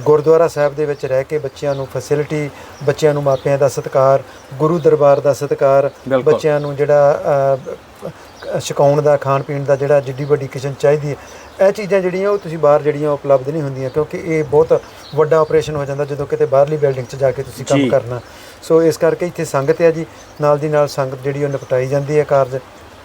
ਗੁਰਦੁਆਰਾ ਸਾਹਿਬ ਦੇ ਵਿੱਚ ਰਹਿ ਕੇ ਬੱਚਿਆਂ ਨੂੰ ਫੈਸਿਲਿਟੀ ਬੱਚਿਆਂ ਨੂੰ ਮਾਪਿਆਂ ਦਾ ਸਤਿਕਾਰ ਗੁਰੂ ਦਰਬਾਰ ਦਾ ਸਤਿਕਾਰ ਬਿਲਕੁਲ। ਬੱਚਿਆਂ ਨੂੰ ਜਿਹੜਾ ਛਕਾਉਣ ਦਾ ਖਾਣ ਪੀਣ ਦਾ ਜਿਹੜਾ ਜਿੱਡੀ ਵੱਡੀ ਕਿਚਨ ਚਾਹੀਦੀ ਹੈ। ਇਹ ਚੀਜ਼ਾਂ ਜਿਹੜੀਆਂ ਉਹ ਤੁਸੀਂ ਬਾਹਰ ਜਿਹੜੀਆਂ ਉਪਲਬਧ ਨਹੀਂ ਹੁੰਦੀਆਂ ਕਿਉਂਕਿ ਇਹ ਬਹੁਤ ਵੱਡਾ ਆਪਰੇਸ਼ਨ ਹੋ ਜਾਂਦਾ ਜਦੋਂ ਕਿਤੇ ਬਾਹਰਲੀ ਬਿਲਡਿੰਗ 'ਚ ਜਾ ਕੇ ਤੁਸੀਂ। ਕੰਮ ਕਰਨਾ। ਸੋ ਇਸ ਕਰਕੇ ਇੱਥੇ ਸੰਗਤ ਹੈ ਜੀ ਨਾਲ ਦੀ ਨਾਲ ਸੰਗਤ ਜਿਹੜੀ ਉਹ ਨਿਪਟਾਈ ਜਾਂਦੀ ਹੈ ਕਾਰਜ।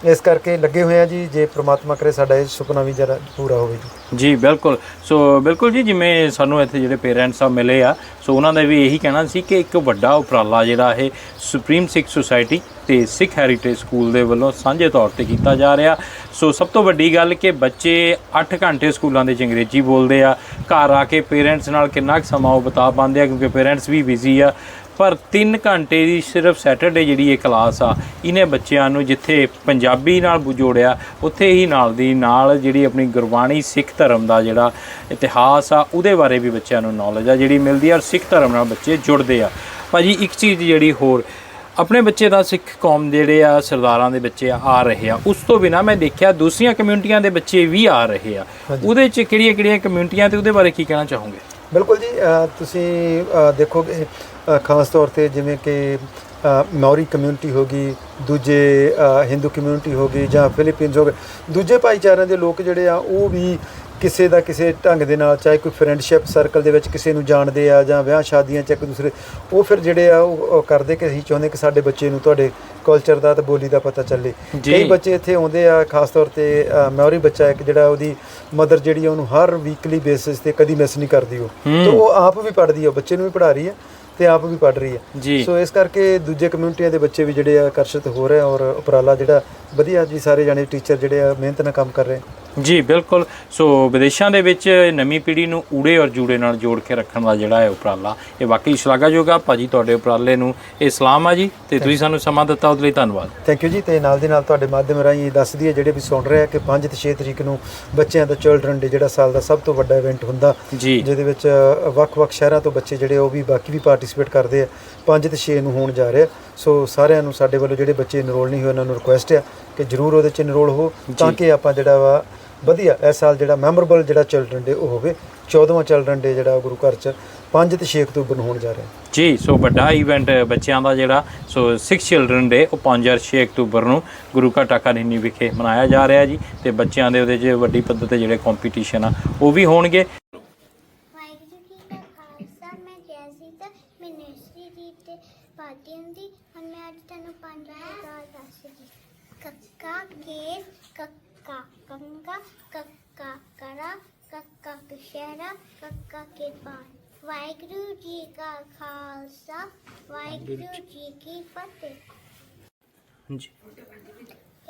ਇਸ ਕਰਕੇ ਲੱਗੇ ਹੋਏ ਆ ਜੀ ਜੇ ਪ੍ਰਮਾਤਮਾ ਕਰੇ ਸਾਡਾ ਇਹ ਸੁਪਨਾ ਵੀ ਜਰਾ ਪੂਰਾ ਹੋਵੇ ਜੀ। ਜੀ ਬਿਲਕੁਲ। ਸੋ ਬਿਲਕੁਲ ਜੀ ਜਿਵੇਂ ਸਾਨੂੰ ਇੱਥੇ ਜਿਹੜੇ ਪੇਰੈਂਟਸ ਆ ਮਿਲੇ ਆ ਸੋ ਉਹਨਾਂ ਦਾ ਵੀ ਇਹੀ ਕਹਿਣਾ ਸੀ ਕਿ ਇੱਕ ਵੱਡਾ ਉਪਰਾਲਾ ਜਿਹੜਾ ਇਹ ਸੁਪਰੀਮ ਸਿੱਖ ਸੁਸਾਇਟੀ ਤੇ ਸਿੱਖ ਹੈਰੀਟੇਜ ਸਕੂਲ ਦੇ ਵੱਲੋਂ ਸਾਂਝੇ ਤੌਰ ਤੇ ਕੀਤਾ ਜਾ ਰਿਹਾ। ਸੋ ਸਭ ਤੋਂ ਵੱਡੀ ਗੱਲ ਕਿ ਬੱਚੇ 8 ਘੰਟੇ ਸਕੂਲਾਂ ਦੇ ਵਿੱਚ ਅੰਗਰੇਜ਼ੀ ਬੋਲਦੇ ਆ। ਘਰ ਆ ਕੇ ਪੇਰੈਂਟਸ ਨਾਲ ਕਿੰਨਾ ਕੁ ਸਮਾਂ ਉਹ ਬਿਤਾ ਪਾਉਂਦੇ ਆ, ਕਿਉਂਕਿ ਪੇਰੈਂਟਸ ਵੀ ਬਿਜ਼ੀ ਆ। ਪਰ 3 ਘੰਟੇ ਦੀ ਸਿਰਫ ਸੈਟਰਡੇ ਜਿਹੜੀ ਇਹ ਕਲਾਸ ਆ, ਇਹਨੇ ਬੱਚਿਆਂ ਨੂੰ ਜਿੱਥੇ ਪੰਜਾਬੀ ਨਾਲ ਜੋੜਿਆ, ਉੱਥੇ ਹੀ ਨਾਲ ਦੀ ਨਾਲ ਜਿਹੜੀ ਆਪਣੀ ਗੁਰਬਾਣੀ ਸਿੱਖ ਧਰਮ ਦਾ ਜਿਹੜਾ ਇਤਿਹਾਸ ਆ, ਉਹਦੇ ਬਾਰੇ ਵੀ ਬੱਚਿਆਂ ਨੂੰ ਨੌਲੇਜ ਆ ਜਿਹੜੀ ਮਿਲਦੀ ਆ ਔਰ ਸਿੱਖ ਧਰਮ ਨਾਲ ਬੱਚੇ ਜੁੜਦੇ ਆ। ਭਾਜੀ ਇੱਕ ਚੀਜ਼ ਜਿਹੜੀ ਹੋਰ ਆਪਣੇ ਬੱਚੇ ਦਾ ਸਿੱਖ ਕੌਮ ਜਿਹੜੇ ਆ ਸਰਦਾਰਾਂ ਦੇ ਬੱਚੇ ਆ ਆ ਰਹੇ ਆ। ਉਸ ਤੋਂ ਬਿਨਾ ਮੈਂ ਦੇਖਿਆ ਦੂਸਰੀਆਂ ਕਮਿਊਨਿਟੀਆਂ ਦੇ ਬੱਚੇ ਵੀ ਆ ਰਹੇ ਆ। ਉਹਦੇ ਚ ਕਿਹੜੀਆਂ ਕਿਹੜੀਆਂ ਕਮਿਊਨਿਟੀਆਂ ਤੇ ਉਹਦੇ ਬਾਰੇ ਕੀ ਕਹਿਣਾ ਚਾਹੋਗੇ? ਬਿਲਕੁਲ ਜੀ ਤੁਸੀਂ ਦੇਖੋਗੇ ਖਾਸ ਤੌਰ ਤੇ ਜਿਵੇਂ ਕਿ ਮੌਰੀ ਕਮਿਊਨਿਟੀ ਹੋ ਗਈ ਦੂਜੇ ਹਿੰਦੂ ਕਮਿਊਨਿਟੀ ਹੋ ਗਈ ਜਾਂ ਫਿਲੀਪੀਨਸ ਹੋ ਗਏ ਦੂਜੇ ਭਾਈਚਾਰਿਆਂ ਦੇ ਲੋਕ ਜਿਹੜੇ ਆ ਉਹ ਵੀ ਕਿਸੇ ਦਾ ਕਿਸੇ ਢੰਗ ਦੇ ਨਾਲ ਚਾਹੇ ਕੋਈ ਫਰੈਂਡਸ਼ਿਪ ਸਰਕਲ ਦੇ ਵਿੱਚ ਕਿਸੇ ਨੂੰ ਜਾਣਦੇ ਆ ਜਾਂ ਵਿਆਹ ਸ਼ਾਦੀਆਂ 'ਚ ਇੱਕ ਦੂਸਰੇ ਉਹ ਫਿਰ ਜਿਹੜੇ ਆ ਉਹ ਕਰਦੇ ਕਿ ਅਸੀਂ ਚਾਹੁੰਦੇ ਕਿ ਸਾਡੇ ਬੱਚੇ ਨੂੰ ਤੁਹਾਡੇ ਕਲਚਰ ਦਾ ਤੇ ਬੋਲੀ ਦਾ ਪਤਾ ਚੱਲੇ। ਕਈ ਬੱਚੇ ਇੱਥੇ ਆਉਂਦੇ ਆ ਖਾਸ ਤੌਰ ਤੇ ਮੌਰੀ ਬੱਚਾ ਇੱਕ ਜਿਹੜਾ ਉਹਦੀ ਮਦਰ ਜਿਹੜੀ ਆ ਉਹਨੂੰ ਹਰ ਵੀਕਲੀ ਬੇਸਿਸ ਤੇ ਕਦੀ ਮਿਸ ਨਹੀਂ ਕਰਦੀ ਉਹ। ਤੇ ਉਹ ਆਪ ਵੀ ਪੜ੍ਹਦੀ ਆ ਬੱਚੇ ਨੂੰ ਵੀ ਪੜ੍ਹਾ ਰਹੀ ਹੈ ਤੇ ਆਪ ਵੀ ਪੜ੍ਹ ਰਹੀ। ਹੈ ਸੋ ਇਸ ਕਰਕੇ ਦੂਜੇ ਕਮਿਊਨਿਟੀਆਂ ਦੇ ਬੱਚੇ ਵੀ ਜਿਹੜੇ ਆ ਆਕਰਸ਼ਿਤ ਹੋ ਰਹੇ ਆ ਔਰ ਉਪਰਾਲਾ ਜਿਹੜਾ ਵਧੀਆ ਜੀ ਸਾਰੇ ਜਾਣੇ ਟੀਚਰ ਜਿਹੜੇ ਆ ਮਿਹਨਤ ਨਾਲ ਕੰਮ ਕਰ ਰਹੇ ਆ ਜੀ ਬਿਲਕੁਲ। ਸੋ ਵਿਦੇਸ਼ਾਂ ਦੇ ਵਿੱਚ ਨਵੀਂ ਪੀੜ੍ਹੀ ਨੂੰ ਊੜੇ ਔਰ ਜੂੜੇ ਨਾਲ ਜੋੜ ਕੇ ਰੱਖਣ ਦਾ ਜਿਹੜਾ ਹੈ ਉਪਰਾਲਾ ਇਹ ਵਾਕਈ ਸ਼ਲਾਘਾਯੋਗ ਆ। ਭਾਜੀ ਤੁਹਾਡੇ ਉਪਰਾਲੇ ਨੂੰ ਇਹ ਸਲਾਮ ਆ ਜੀ। ਤੇ ਤੁਸੀਂ ਸਾਨੂੰ ਸਮਾਂ ਦਿੱਤਾ ਉਹਦੇ ਲਈ ਧੰਨਵਾਦ। ਥੈਂਕ ਯੂ ਜੀ। ਤੇ ਨਾਲ ਦੀ ਨਾਲ ਤੁਹਾਡੇ ਮਾਧਿਅਮ ਰਾਹੀਂ ਦੱਸ ਦਈਏ ਜਿਹੜੇ ਵੀ ਸੁਣ ਰਹੇ ਆ ਕਿ 5 ਤੇ 6 ਤਰੀਕ ਨੂੰ ਬੱਚਿਆਂ ਦਾ ਚਿਲਡਰਨ ਡੇ ਜਿਹੜਾ ਸਾਲ ਦਾ ਸਭ ਤੋਂ ਵੱਡਾ ਇਵੈਂਟ ਹੁੰਦਾ ਜਿਹਦੇ ਵਿੱਚ ਵੱਖ-ਵੱਖ ਸ਼ਹਿਰਾਂ ਤੋਂ ਬੱਚੇ ਜਿਹੜੇ ਉਹ ਵੀ ਬਾਕੀ ਵੀ ਪਾਰਟਿਸਿਪੇਟ ਕਰਦੇ ਆ। 5 ਤੇ 6 ਨੂੰ ਹੋਣ ਜਾ ਰਿਹਾ। ਸੋ ਸਾਰਿਆਂ ਨੂੰ ਸਾਡੇ ਵੱਲੋਂ ਜਿਹੜੇ ਬੱਚੇ ਇਨਰੋਲ ਨਹੀਂ ਹੋਏ ਉਹਨਾਂ ਨੂੰ ਰਿਕੁਐਸਟ ਆ ਕਿ ਜਰੂਰ ਉਹਦੇ ਚ ਇਨਰੋਲ ਹੋ ਤਾਂ ਕਿ ਆਪਾਂ ਜਿਹੜਾ ਵਾ ਵਧੀਆ ਇਸ ਸਾਲ ਜਿਹੜਾ ਮੈਮੋਰੇਬਲ ਜਿਹੜਾ ਚਿਲਡਰਨ ਡੇ ਉਹ ਹੋਵੇ। 14ਵਾਂ ਚਿਲਡਰਨ ਡੇ ਜਿਹੜਾ ਗੁਰੂ ਘਰ ਚ 5 ਤੇ 6 ਅਕਤੂਬਰ ਨੂੰ ਹੋਣ ਜਾ ਰਿਹਾ। ਜੀ ਸੋ ਵੱਡਾ ਇਵੈਂਟ ਬੱਚਿਆਂ ਦਾ ਜਿਹੜਾ ਸੋ 6 ਚਿਲਡਰਨ ਡੇ ਉਹ 5 ਔਰ 6 ਅਕਤੂਬਰ ਨੂੰ ਗੁਰੂ ਘਰ ਟਾਕਾ ਨਿੰਨੀ ਵਿਖੇ ਮਨਾਇਆ ਜਾ ਰਿਹਾ ਜੀ। ਤੇ ਬੱਚਿਆਂ ਦੇ ਉਹਦੇ 'ਚ ਵੱਡੀ ਪੱਧਰ ਤੇ ਜਿਹੜੇ ਕੰਪੀਟੀਸ਼ਨ ਆ ਉਹ ਵੀ ਹੋਣਗੇ ਵਾਹਿਗੁਰੂ ਜੀ ਦਾ ਖਾਲਸਾ ਮੈਂ ਜੈਸੀਤਾ ਮਿਨਿਸਟਰੀ ਦੀ ਤੇ ਪਾਰਟੀ ਹੁੰਦੀ ਹੁਣ ਮੈਂ ਅੱਜ ਤੁਹਾਨੂੰ ਪੰਜ ਹਜ਼ਾਰ ਦੱਸਦੀ ਕੱਕਾ ਕੇਸ ਕੱਕਾ ਕੰਗਾ ਕੱਕਾ ਕਰਾ ਕੱਕਾ ਕਸ਼ਹਿਰਾ ਕੱਕਾ ਕਿਰਪਾਨ ਵਾਹਿਗੁਰੂ ਜੀ ਕਾ ਖਾਲਸਾ ਵਾਹਿਗੁਰੂ ਜੀ ਕੀ ਫਤਿਹ। ਜੀ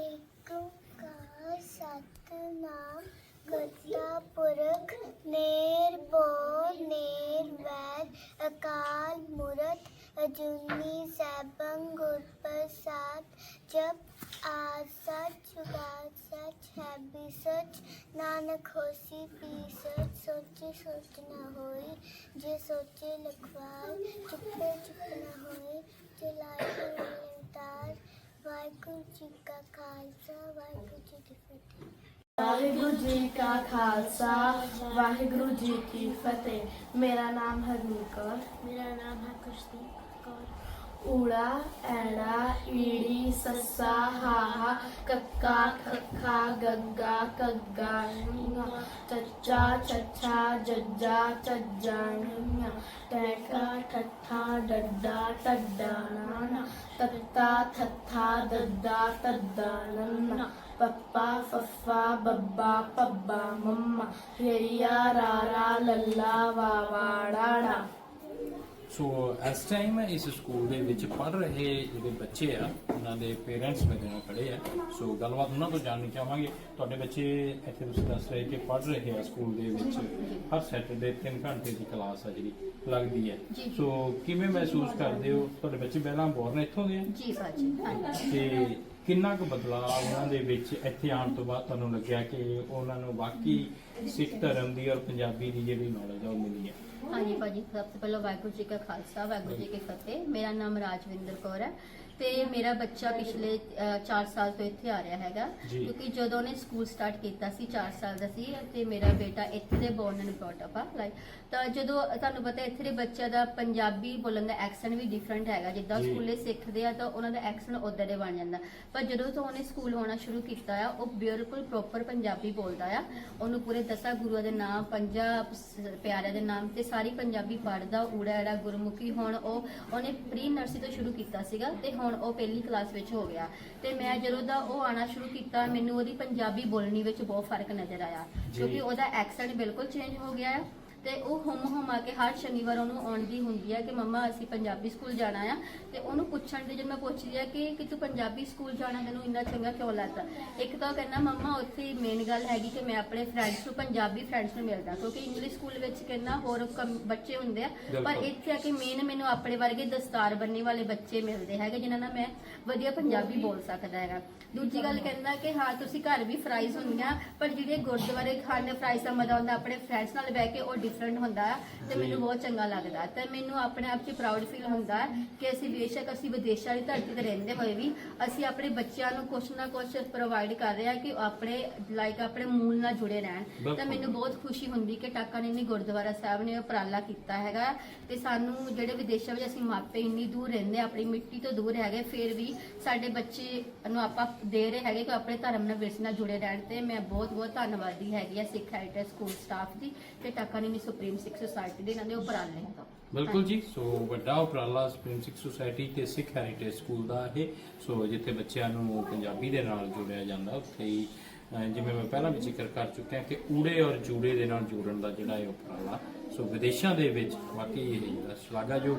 ਏਕ ਓੰਕਾਰ ਸਤਨਾਮ ਕਰਤਾ ਪੁਰਖ ਨਿਰਭਉ ਨਿਰਵੈਰ ਅਕਾਲ ਮੂਰਤ ਅਜੂਨੀ ਸੈਭੰ ਗੁਰ ਪ੍ਰਸਾਦ ਜਪ ਆਦ ਸੱਚ ਜੁਗਾਦ ਸੱਚ ਹੈ ਵੀ ਸੱਚ ਨਾਨਕ ਹੋਸੀ ਪੀ ਸੱਚ ਸੋਚੇ ਸੋਚ ਨਾ ਹੋਈ ਜੇ ਸੋਚੇ ਲਖਵਾਰ ਚੁੱਪੇ ਚੁੱਪ ਨਾ ਹੋਈ ਜੇ ਲਾਏ ਲੰਤਾਰ ਵਾਹਿਗੁਰੂ ਜੀ ਕਾ ਖਾਲਸਾ ਵਾਹਿਗੁਰੂ ਜੀ ਕੀ ਫਤਿਹ ਵਾਹਿਗੁਰੂ ਜੀ ਕਾ ਖਾਲਸਾ ਵਾਹਿਗੁਰੂ ਜੀ ਕੀ ਫਤਿਹ ਮੇਰਾ ਨਾਮ ਹਰਮੀਤ ਕੌਰ ਮੇਰਾ ਨਾਮ ਹੈ ਕੁਸ਼ਦੀਪ ਕੌਰ ਊੜਾ, ਐੜਾ, ਈੜੀ, ਸੱਸਾ, ਹਾਹਾ, ਕੱਕਾ, ਖੱਖਾ, ਗੱਗਾ ਕੱਗਾ ਨੀਆਂ ਚੱਚਾ, ਚੱਛਾ, ਜੱਜਾ ਚੱਜਾ ਨੀਆਂ ਟੈਕਾ ਠੱਠਾ, ਡੱਡਾ ਟੱਡਾ ਨਾਨਾ, ਤੱਤਾ, ਥੱਥਾ, ਦੱਦਾ ਤੱਦਾ ਨੰਨਾ, ਪੱਪਾ, ਫੱਫਾ, ਬੱਬਾ ਪੱਬਾ ਮੰਮਾ ਯਈਆ ਰਾਰਾ, ਲੱਲਾ ਵਾਵਾੜਾੜਾ ਸੋ ਇਸ ਟਾਈਮ ਇਸ ਸਕੂਲ ਦੇ ਵਿੱਚ ਪੜ ਰਹੇ ਜਿਹੜੇ ਬੱਚੇ ਆ ਉਹਨਾਂ ਦੇ ਪੇਰੈਂਟਸ ਮੇਰੇ ਨਾਲ ਖੜੇ ਆ। ਸੋ ਗੱਲਬਾਤ ਉਹਨਾਂ ਤੋਂ ਜਾਣਨੀ ਚਾਹਾਂਗੇ। ਤੁਹਾਡੇ ਬੱਚੇ ਇੱਥੇ ਤੁਸੀਂ ਦੱਸ ਰਹੇ ਕਿ ਪੜ ਰਹੇ ਆ ਸਕੂਲ ਦੇ ਵਿੱਚ। ਹਰ ਸੈਟਰਡੇ 3 ਘੰਟੇ ਦੀ ਕਲਾਸ ਆ ਜਿਹੜੀ ਲੱਗਦੀ ਹੈ। ਸੋ ਕਿਵੇਂ ਮਹਿਸੂਸ ਕਰਦੇ ਹੋ? ਤੁਹਾਡੇ ਬੱਚੇ ਪਹਿਲਾਂ ਬੋਰਨ ਇੱਥੋਂ ਦੇ ਆ? ਜੀ ਭਾਜੀ ਹਾਂਜੀ। ਤੇ ਕਿੰਨਾ ਕੁ ਬਦਲਾਅ ਉਹਨਾਂ ਦੇ ਵਿੱਚ ਇੱਥੇ ਆਉਣ ਤੋਂ ਬਾਅਦ ਤੁਹਾਨੂੰ ਲੱਗਿਆ ਕਿ ਉਹਨਾਂ ਨੂੰ ਵਾਕਈ ਸਿੱਖ ਧਰਮ ਦੀ ਔਰ ਪੰਜਾਬੀ ਦੀ ਜਿਹੜੀ ਨੌਲੇਜ ਆ ਉਹ ਮਿਲੀ ਹੈ? ਹਾਂਜੀ ਭਾਜੀ ਸਭ ਤੋਂ ਪਹਿਲਾਂ ਵਾਹਿਗੁਰੂ ਜੀ ਕਾ ਖਾਲਸਾ, ਵਾਹਿਗੁਰੂ ਜੀ ਕੀ ਫਤਿਹ। ਮੇਰਾ ਨਾਮ ਰਾਜਵਿੰਦਰ ਕੌਰ ਹੈ। ਤੇ ਮੇਰਾ ਬੱਚਾ ਪਿਛਲੇ 4 ਸਾਲ ਤੋਂ ਇੱਥੇ ਆ ਰਿਹਾ ਹੈਗਾ ਜੀ। ਕਿਉਂਕਿ ਜਦੋਂ ਉਹਨੇ ਸਕੂਲ ਸਟਾਰਟ ਕੀਤਾ ਸੀ 4 ਸਾਲ ਦਾ ਸੀ ਤੇ ਮੇਰਾ ਬੇਟਾ ਇੱਥੇ ਦੇ ਬੋਰਨ ਐਂਡ ਬ੍ਰੌਟ ਅਪ ਆ ਲਾਈਕ ਤਾਂ ਜਦੋਂ ਤੁਹਾਨੂੰ ਪਤਾ ਇੱਥੇ ਦੇ ਬੱਚਿਆਂ ਦਾ ਪੰਜਾਬੀ ਬੋਲਣ ਦਾ ਐਕਸੈਂਟ ਵੀ ਡਿਫਰੈਂਟ ਹੈਗਾ ਜਿੱਦਾਂ ਜੀ। ਸਕੂਲੇ ਸਿੱਖਦੇ ਆ ਤਾਂ ਉਹਨਾਂ ਦਾ ਐਕਸੈਂਟ ਉਦਾਂ ਦੇ ਬਣ ਜਾਂਦਾ ਪਰ ਜਦੋਂ ਤੋਂ ਉਹਨੇ ਸਕੂਲ ਹੋਣਾ ਸ਼ੁਰੂ ਕੀਤਾ ਆ ਉਹ ਬਿਲਕੁਲ ਪ੍ਰੋਪਰ ਪੰਜਾਬੀ ਬੋਲਦਾ ਆ ਉਹਨੂੰ ਪੂਰੇ ਦਸਾਂ ਗੁਰੂਆਂ ਦੇ ਨਾਮ ਪੰਜਾਂ ਸ- ਪਿਆਰਿਆਂ ਦੇ ਨਾਮ ਤੇ ਸਾਰੀ ਪੰਜਾਬੀ ਪੜ੍ਹਦਾ ਊੜਾ ਐੜਾ ਗੁਰਮੁਖੀ ਹੁਣ ਉਹ ਉਹਨੇ ਪ੍ਰੀ ਨਰਸਰੀ ਤੋਂ ਸ਼ੁਰੂ ਕੀਤਾ ਸੀਗਾ ਤੇ ਹੁਣ ਉਹ ਪਹਿਲੀ ਕਲਾਸ ਵਿੱਚ ਹੋ ਗਿਆ। ਤੇ ਮੈਂ ਜਦੋਂ ਦਾ ਉਹ ਆਣਾ ਸ਼ੁਰੂ ਕੀਤਾ ਮੈਨੂੰ ਉਹਦੀ ਪੰਜਾਬੀ ਬੋਲਣੀ ਵਿੱਚ ਬਹੁਤ ਫ਼ਰਕ ਨਜ਼ਰ ਆਇਆ। ਕਿਉਂਕਿ ਉਹਦਾ ਐਕਸੈਂਟ ਬਿਲਕੁਲ ਚੇਂਜ ਹੋ ਗਿਆ ਹੈ। ਤੇ ਉਹ ਹੁਮ ਹੁਮਾ ਕੇ ਹਰ ਸ਼ਨੀਵਾਰ ਉਹਨੂੰ ਆਉਂਦੀ ਹੁੰਦੀ ਹੈ ਕਿ ਮੰਮਾ ਅਸੀਂ ਪੰਜਾਬੀ ਸਕੂਲ ਜਾਣਾ ਆ। ਤੇ ਉਹਨੂੰ ਪੁੱਛਣ ਤੇ ਜਦ ਮੈਂ ਪੁੱਛਦੀ ਆ ਕਿ ਕਿ ਤੂੰ ਪੰਜਾਬੀ ਸਕੂਲ ਜਾਣਾ ਤੈਨੂੰ ਇੰਨਾ ਚੰਗਾ ਕਿਉਂ ਲੱਗਦਾ? ਇੱਕ ਤਾਂ ਕਹਿੰਦਾ ਮੰਮਾ ਉੱਥੇ ਮੇਨ ਗੱਲ ਹੈਗੀ ਕਿ ਮੈਂ ਆਪਣੇ ਫਰੈਂਡਸ ਨੂੰ ਪੰਜਾਬੀ ਫਰੈਂਡਸ ਨੂੰ ਮਿਲਦਾ। ਕਿਉਂਕਿ ਇੰਗਲਿਸ਼ ਸਕੂਲ ਵਿੱਚ ਕਹਿੰਦਾ ਹੋਰ ਕਮ- ਬੱਚੇ ਹੁੰਦੇ ਆ। ਪਰ। ਇੱਥੇ ਆ ਕੇ ਮੇਨ ਮੈਨੂੰ ਆਪਣੇ ਵਰਗੇ ਦਸਤਾਰ ਬੰਨੀ ਵਾਲੇ ਬੱਚੇ ਮਿਲਦੇ ਹੈਗੇ ਜਿਨ੍ਹਾਂ ਨਾਲ ਮੈਂ ਵਧੀਆ ਪੰਜਾਬੀ ਬੋਲ ਸਕਦਾ ਹੈਗਾ। ਦੂਜੀ ਗੱਲ ਕਹਿੰਦਾ ਕਿ ਹਾਂ ਤੁਸੀਂ ਘਰ ਵੀ ਫਰਾਈਜ਼ ਹੁੰਦੀਆਂ ਪਰ ਜਿਹੜੇ ਗੁਰਦੁਆਰੇ ਖਾਣੇ ਫਰਾਈਜ਼ ਦਾ ਮਜ਼ਾ ਹੁੰਦਾ ਆਪਣੇ ਫਰੈਂਡਸ ਨਾਲ ਬਹਿ ਕੇ ਉਹ ਡਿਫਰੈਂਟ ਹੁੰਦਾ ਹੈ ਤੇ। ਮੈਨੂੰ ਬਹੁਤ ਚੰਗਾ ਲੱਗਦਾ ਤੇ ਮੈਨੂੰ ਆਪਣੇ ਆਪ 'ਚ ਪ੍ਰਾਊਡ ਫੀਲ ਹੁੰਦਾ ਹੈ ਕਿ ਅਸੀਂ ਬੇਸ਼ੱਕ ਅਸੀਂ ਵਿਦੇਸ਼ਾਂ ਦੀ ਧਰਤੀ ਤੇ ਰਹਿੰਦੇ ਹੋਏ ਵੀ ਅਸੀਂ ਆਪਣੇ ਬੱਚਿਆਂ ਨੂੰ ਕੁਛ ਨਾ ਕੁਛ ਪ੍ਰੋਵਾਈਡ ਕਰ ਰਹੇ ਹਾਂ ਕਿ ਉਹ ਆਪਣੇ ਲਾਈਕ ਆਪਣੇ ਮੂਲ ਨਾਲ ਜੁੜੇ ਰਹਿਣ। ਤਾਂ ਮੈਨੂੰ ਬਹੁਤ ਖੁਸ਼ੀ ਹੁੰਦੀ ਕਿ ਟਾਕਾ ਨੇ ਗੁਰਦੁਆਰਾ ਸਾਹਿਬ ਨੇ ਉਪਰਾਲਾ ਕੀਤਾ ਹੈਗਾ ਤੇ ਸਾਨੂੰ ਜਿਹੜੇ ਵਿਦੇਸ਼ਾਂ ਵਿੱਚ ਅਸੀਂ ਮਾਪੇ ਇੰਨੀ ਦੂਰ ਰਹਿੰਦੇ ਆਪਣੀ ਮਿੱਟੀ ਤੋਂ ਦੂਰ ਹੈਗੇ ਫਿਰ ਵੀ ਸਾਡੇ ਬੱਚੇ ਨੂੰ ਆਪਾਂ ਦੇ ਰਹੇ ਹੈਗੇ ਕਿ ਆਪਣੇ ਧਰਮ ਨਾਲ ਵਿਰਸੇ ਨਾਲ ਜੁੜੇ ਰਹਿਣ ਤੇ ਮੈਂ ਬਹੁਤ ਬਹੁਤ ਧੰਨਵਾਦੀ ਹੈਗੀ ਆ ਸਿੱਖ ਹੈਰੀਟੇਜ ਸਕੂਲ ਸਟਾਫ ਦੀ ਤੇ ਟਾਕਾ ਨੇ ਸੁਪਰੀਮ ਸਿੱਖ ਸੁਸਾਇਟੀ ਦੇ ਇਹਨਾਂ ਦੇ ਉਪਰਾਲੇ ਤੋਂ। ਬਿਲਕੁਲ ਜੀ। ਸੋ ਵੱਡਾ ਉਪਰਾਲਾ ਸਪ੍ਰਿੰਗ ਸਿੱਖ ਸੁਸਾਇਟੀ ਤੇ ਸਿੱਖ ਹੈਰੀਟੇਜ ਸਕੂਲ ਦਾ ਇਹ। ਸੋ ਜਿੱਥੇ ਬੱਚਿਆਂ ਨੂੰ ਪੰਜਾਬੀ ਦੇ ਨਾਲ ਜੋੜਿਆ ਜਾਂਦਾ ਉੱਥੇ ਹੀ ਜਿਵੇਂ ਮੈਂ ਪਹਿਲਾਂ ਵੀ ਜ਼ਿਕਰ ਕਰ ਚੁੱਕਿਆ ਕਿ ਊੜੇ ਔਰ ਜੂੜੇ ਦੇ ਨਾਲ ਜੋੜਨ ਦਾ ਜਿਹੜਾ ਇਹ ਉਪਰਾਲਾ ਸੋ ਵਿਦੇਸ਼ਾਂ ਦੇ ਵਿੱਚ ਵਾਕਈ ਇਹ ਜਿਹੜਾ ਸ਼ਲਾਘਾਯੋਗ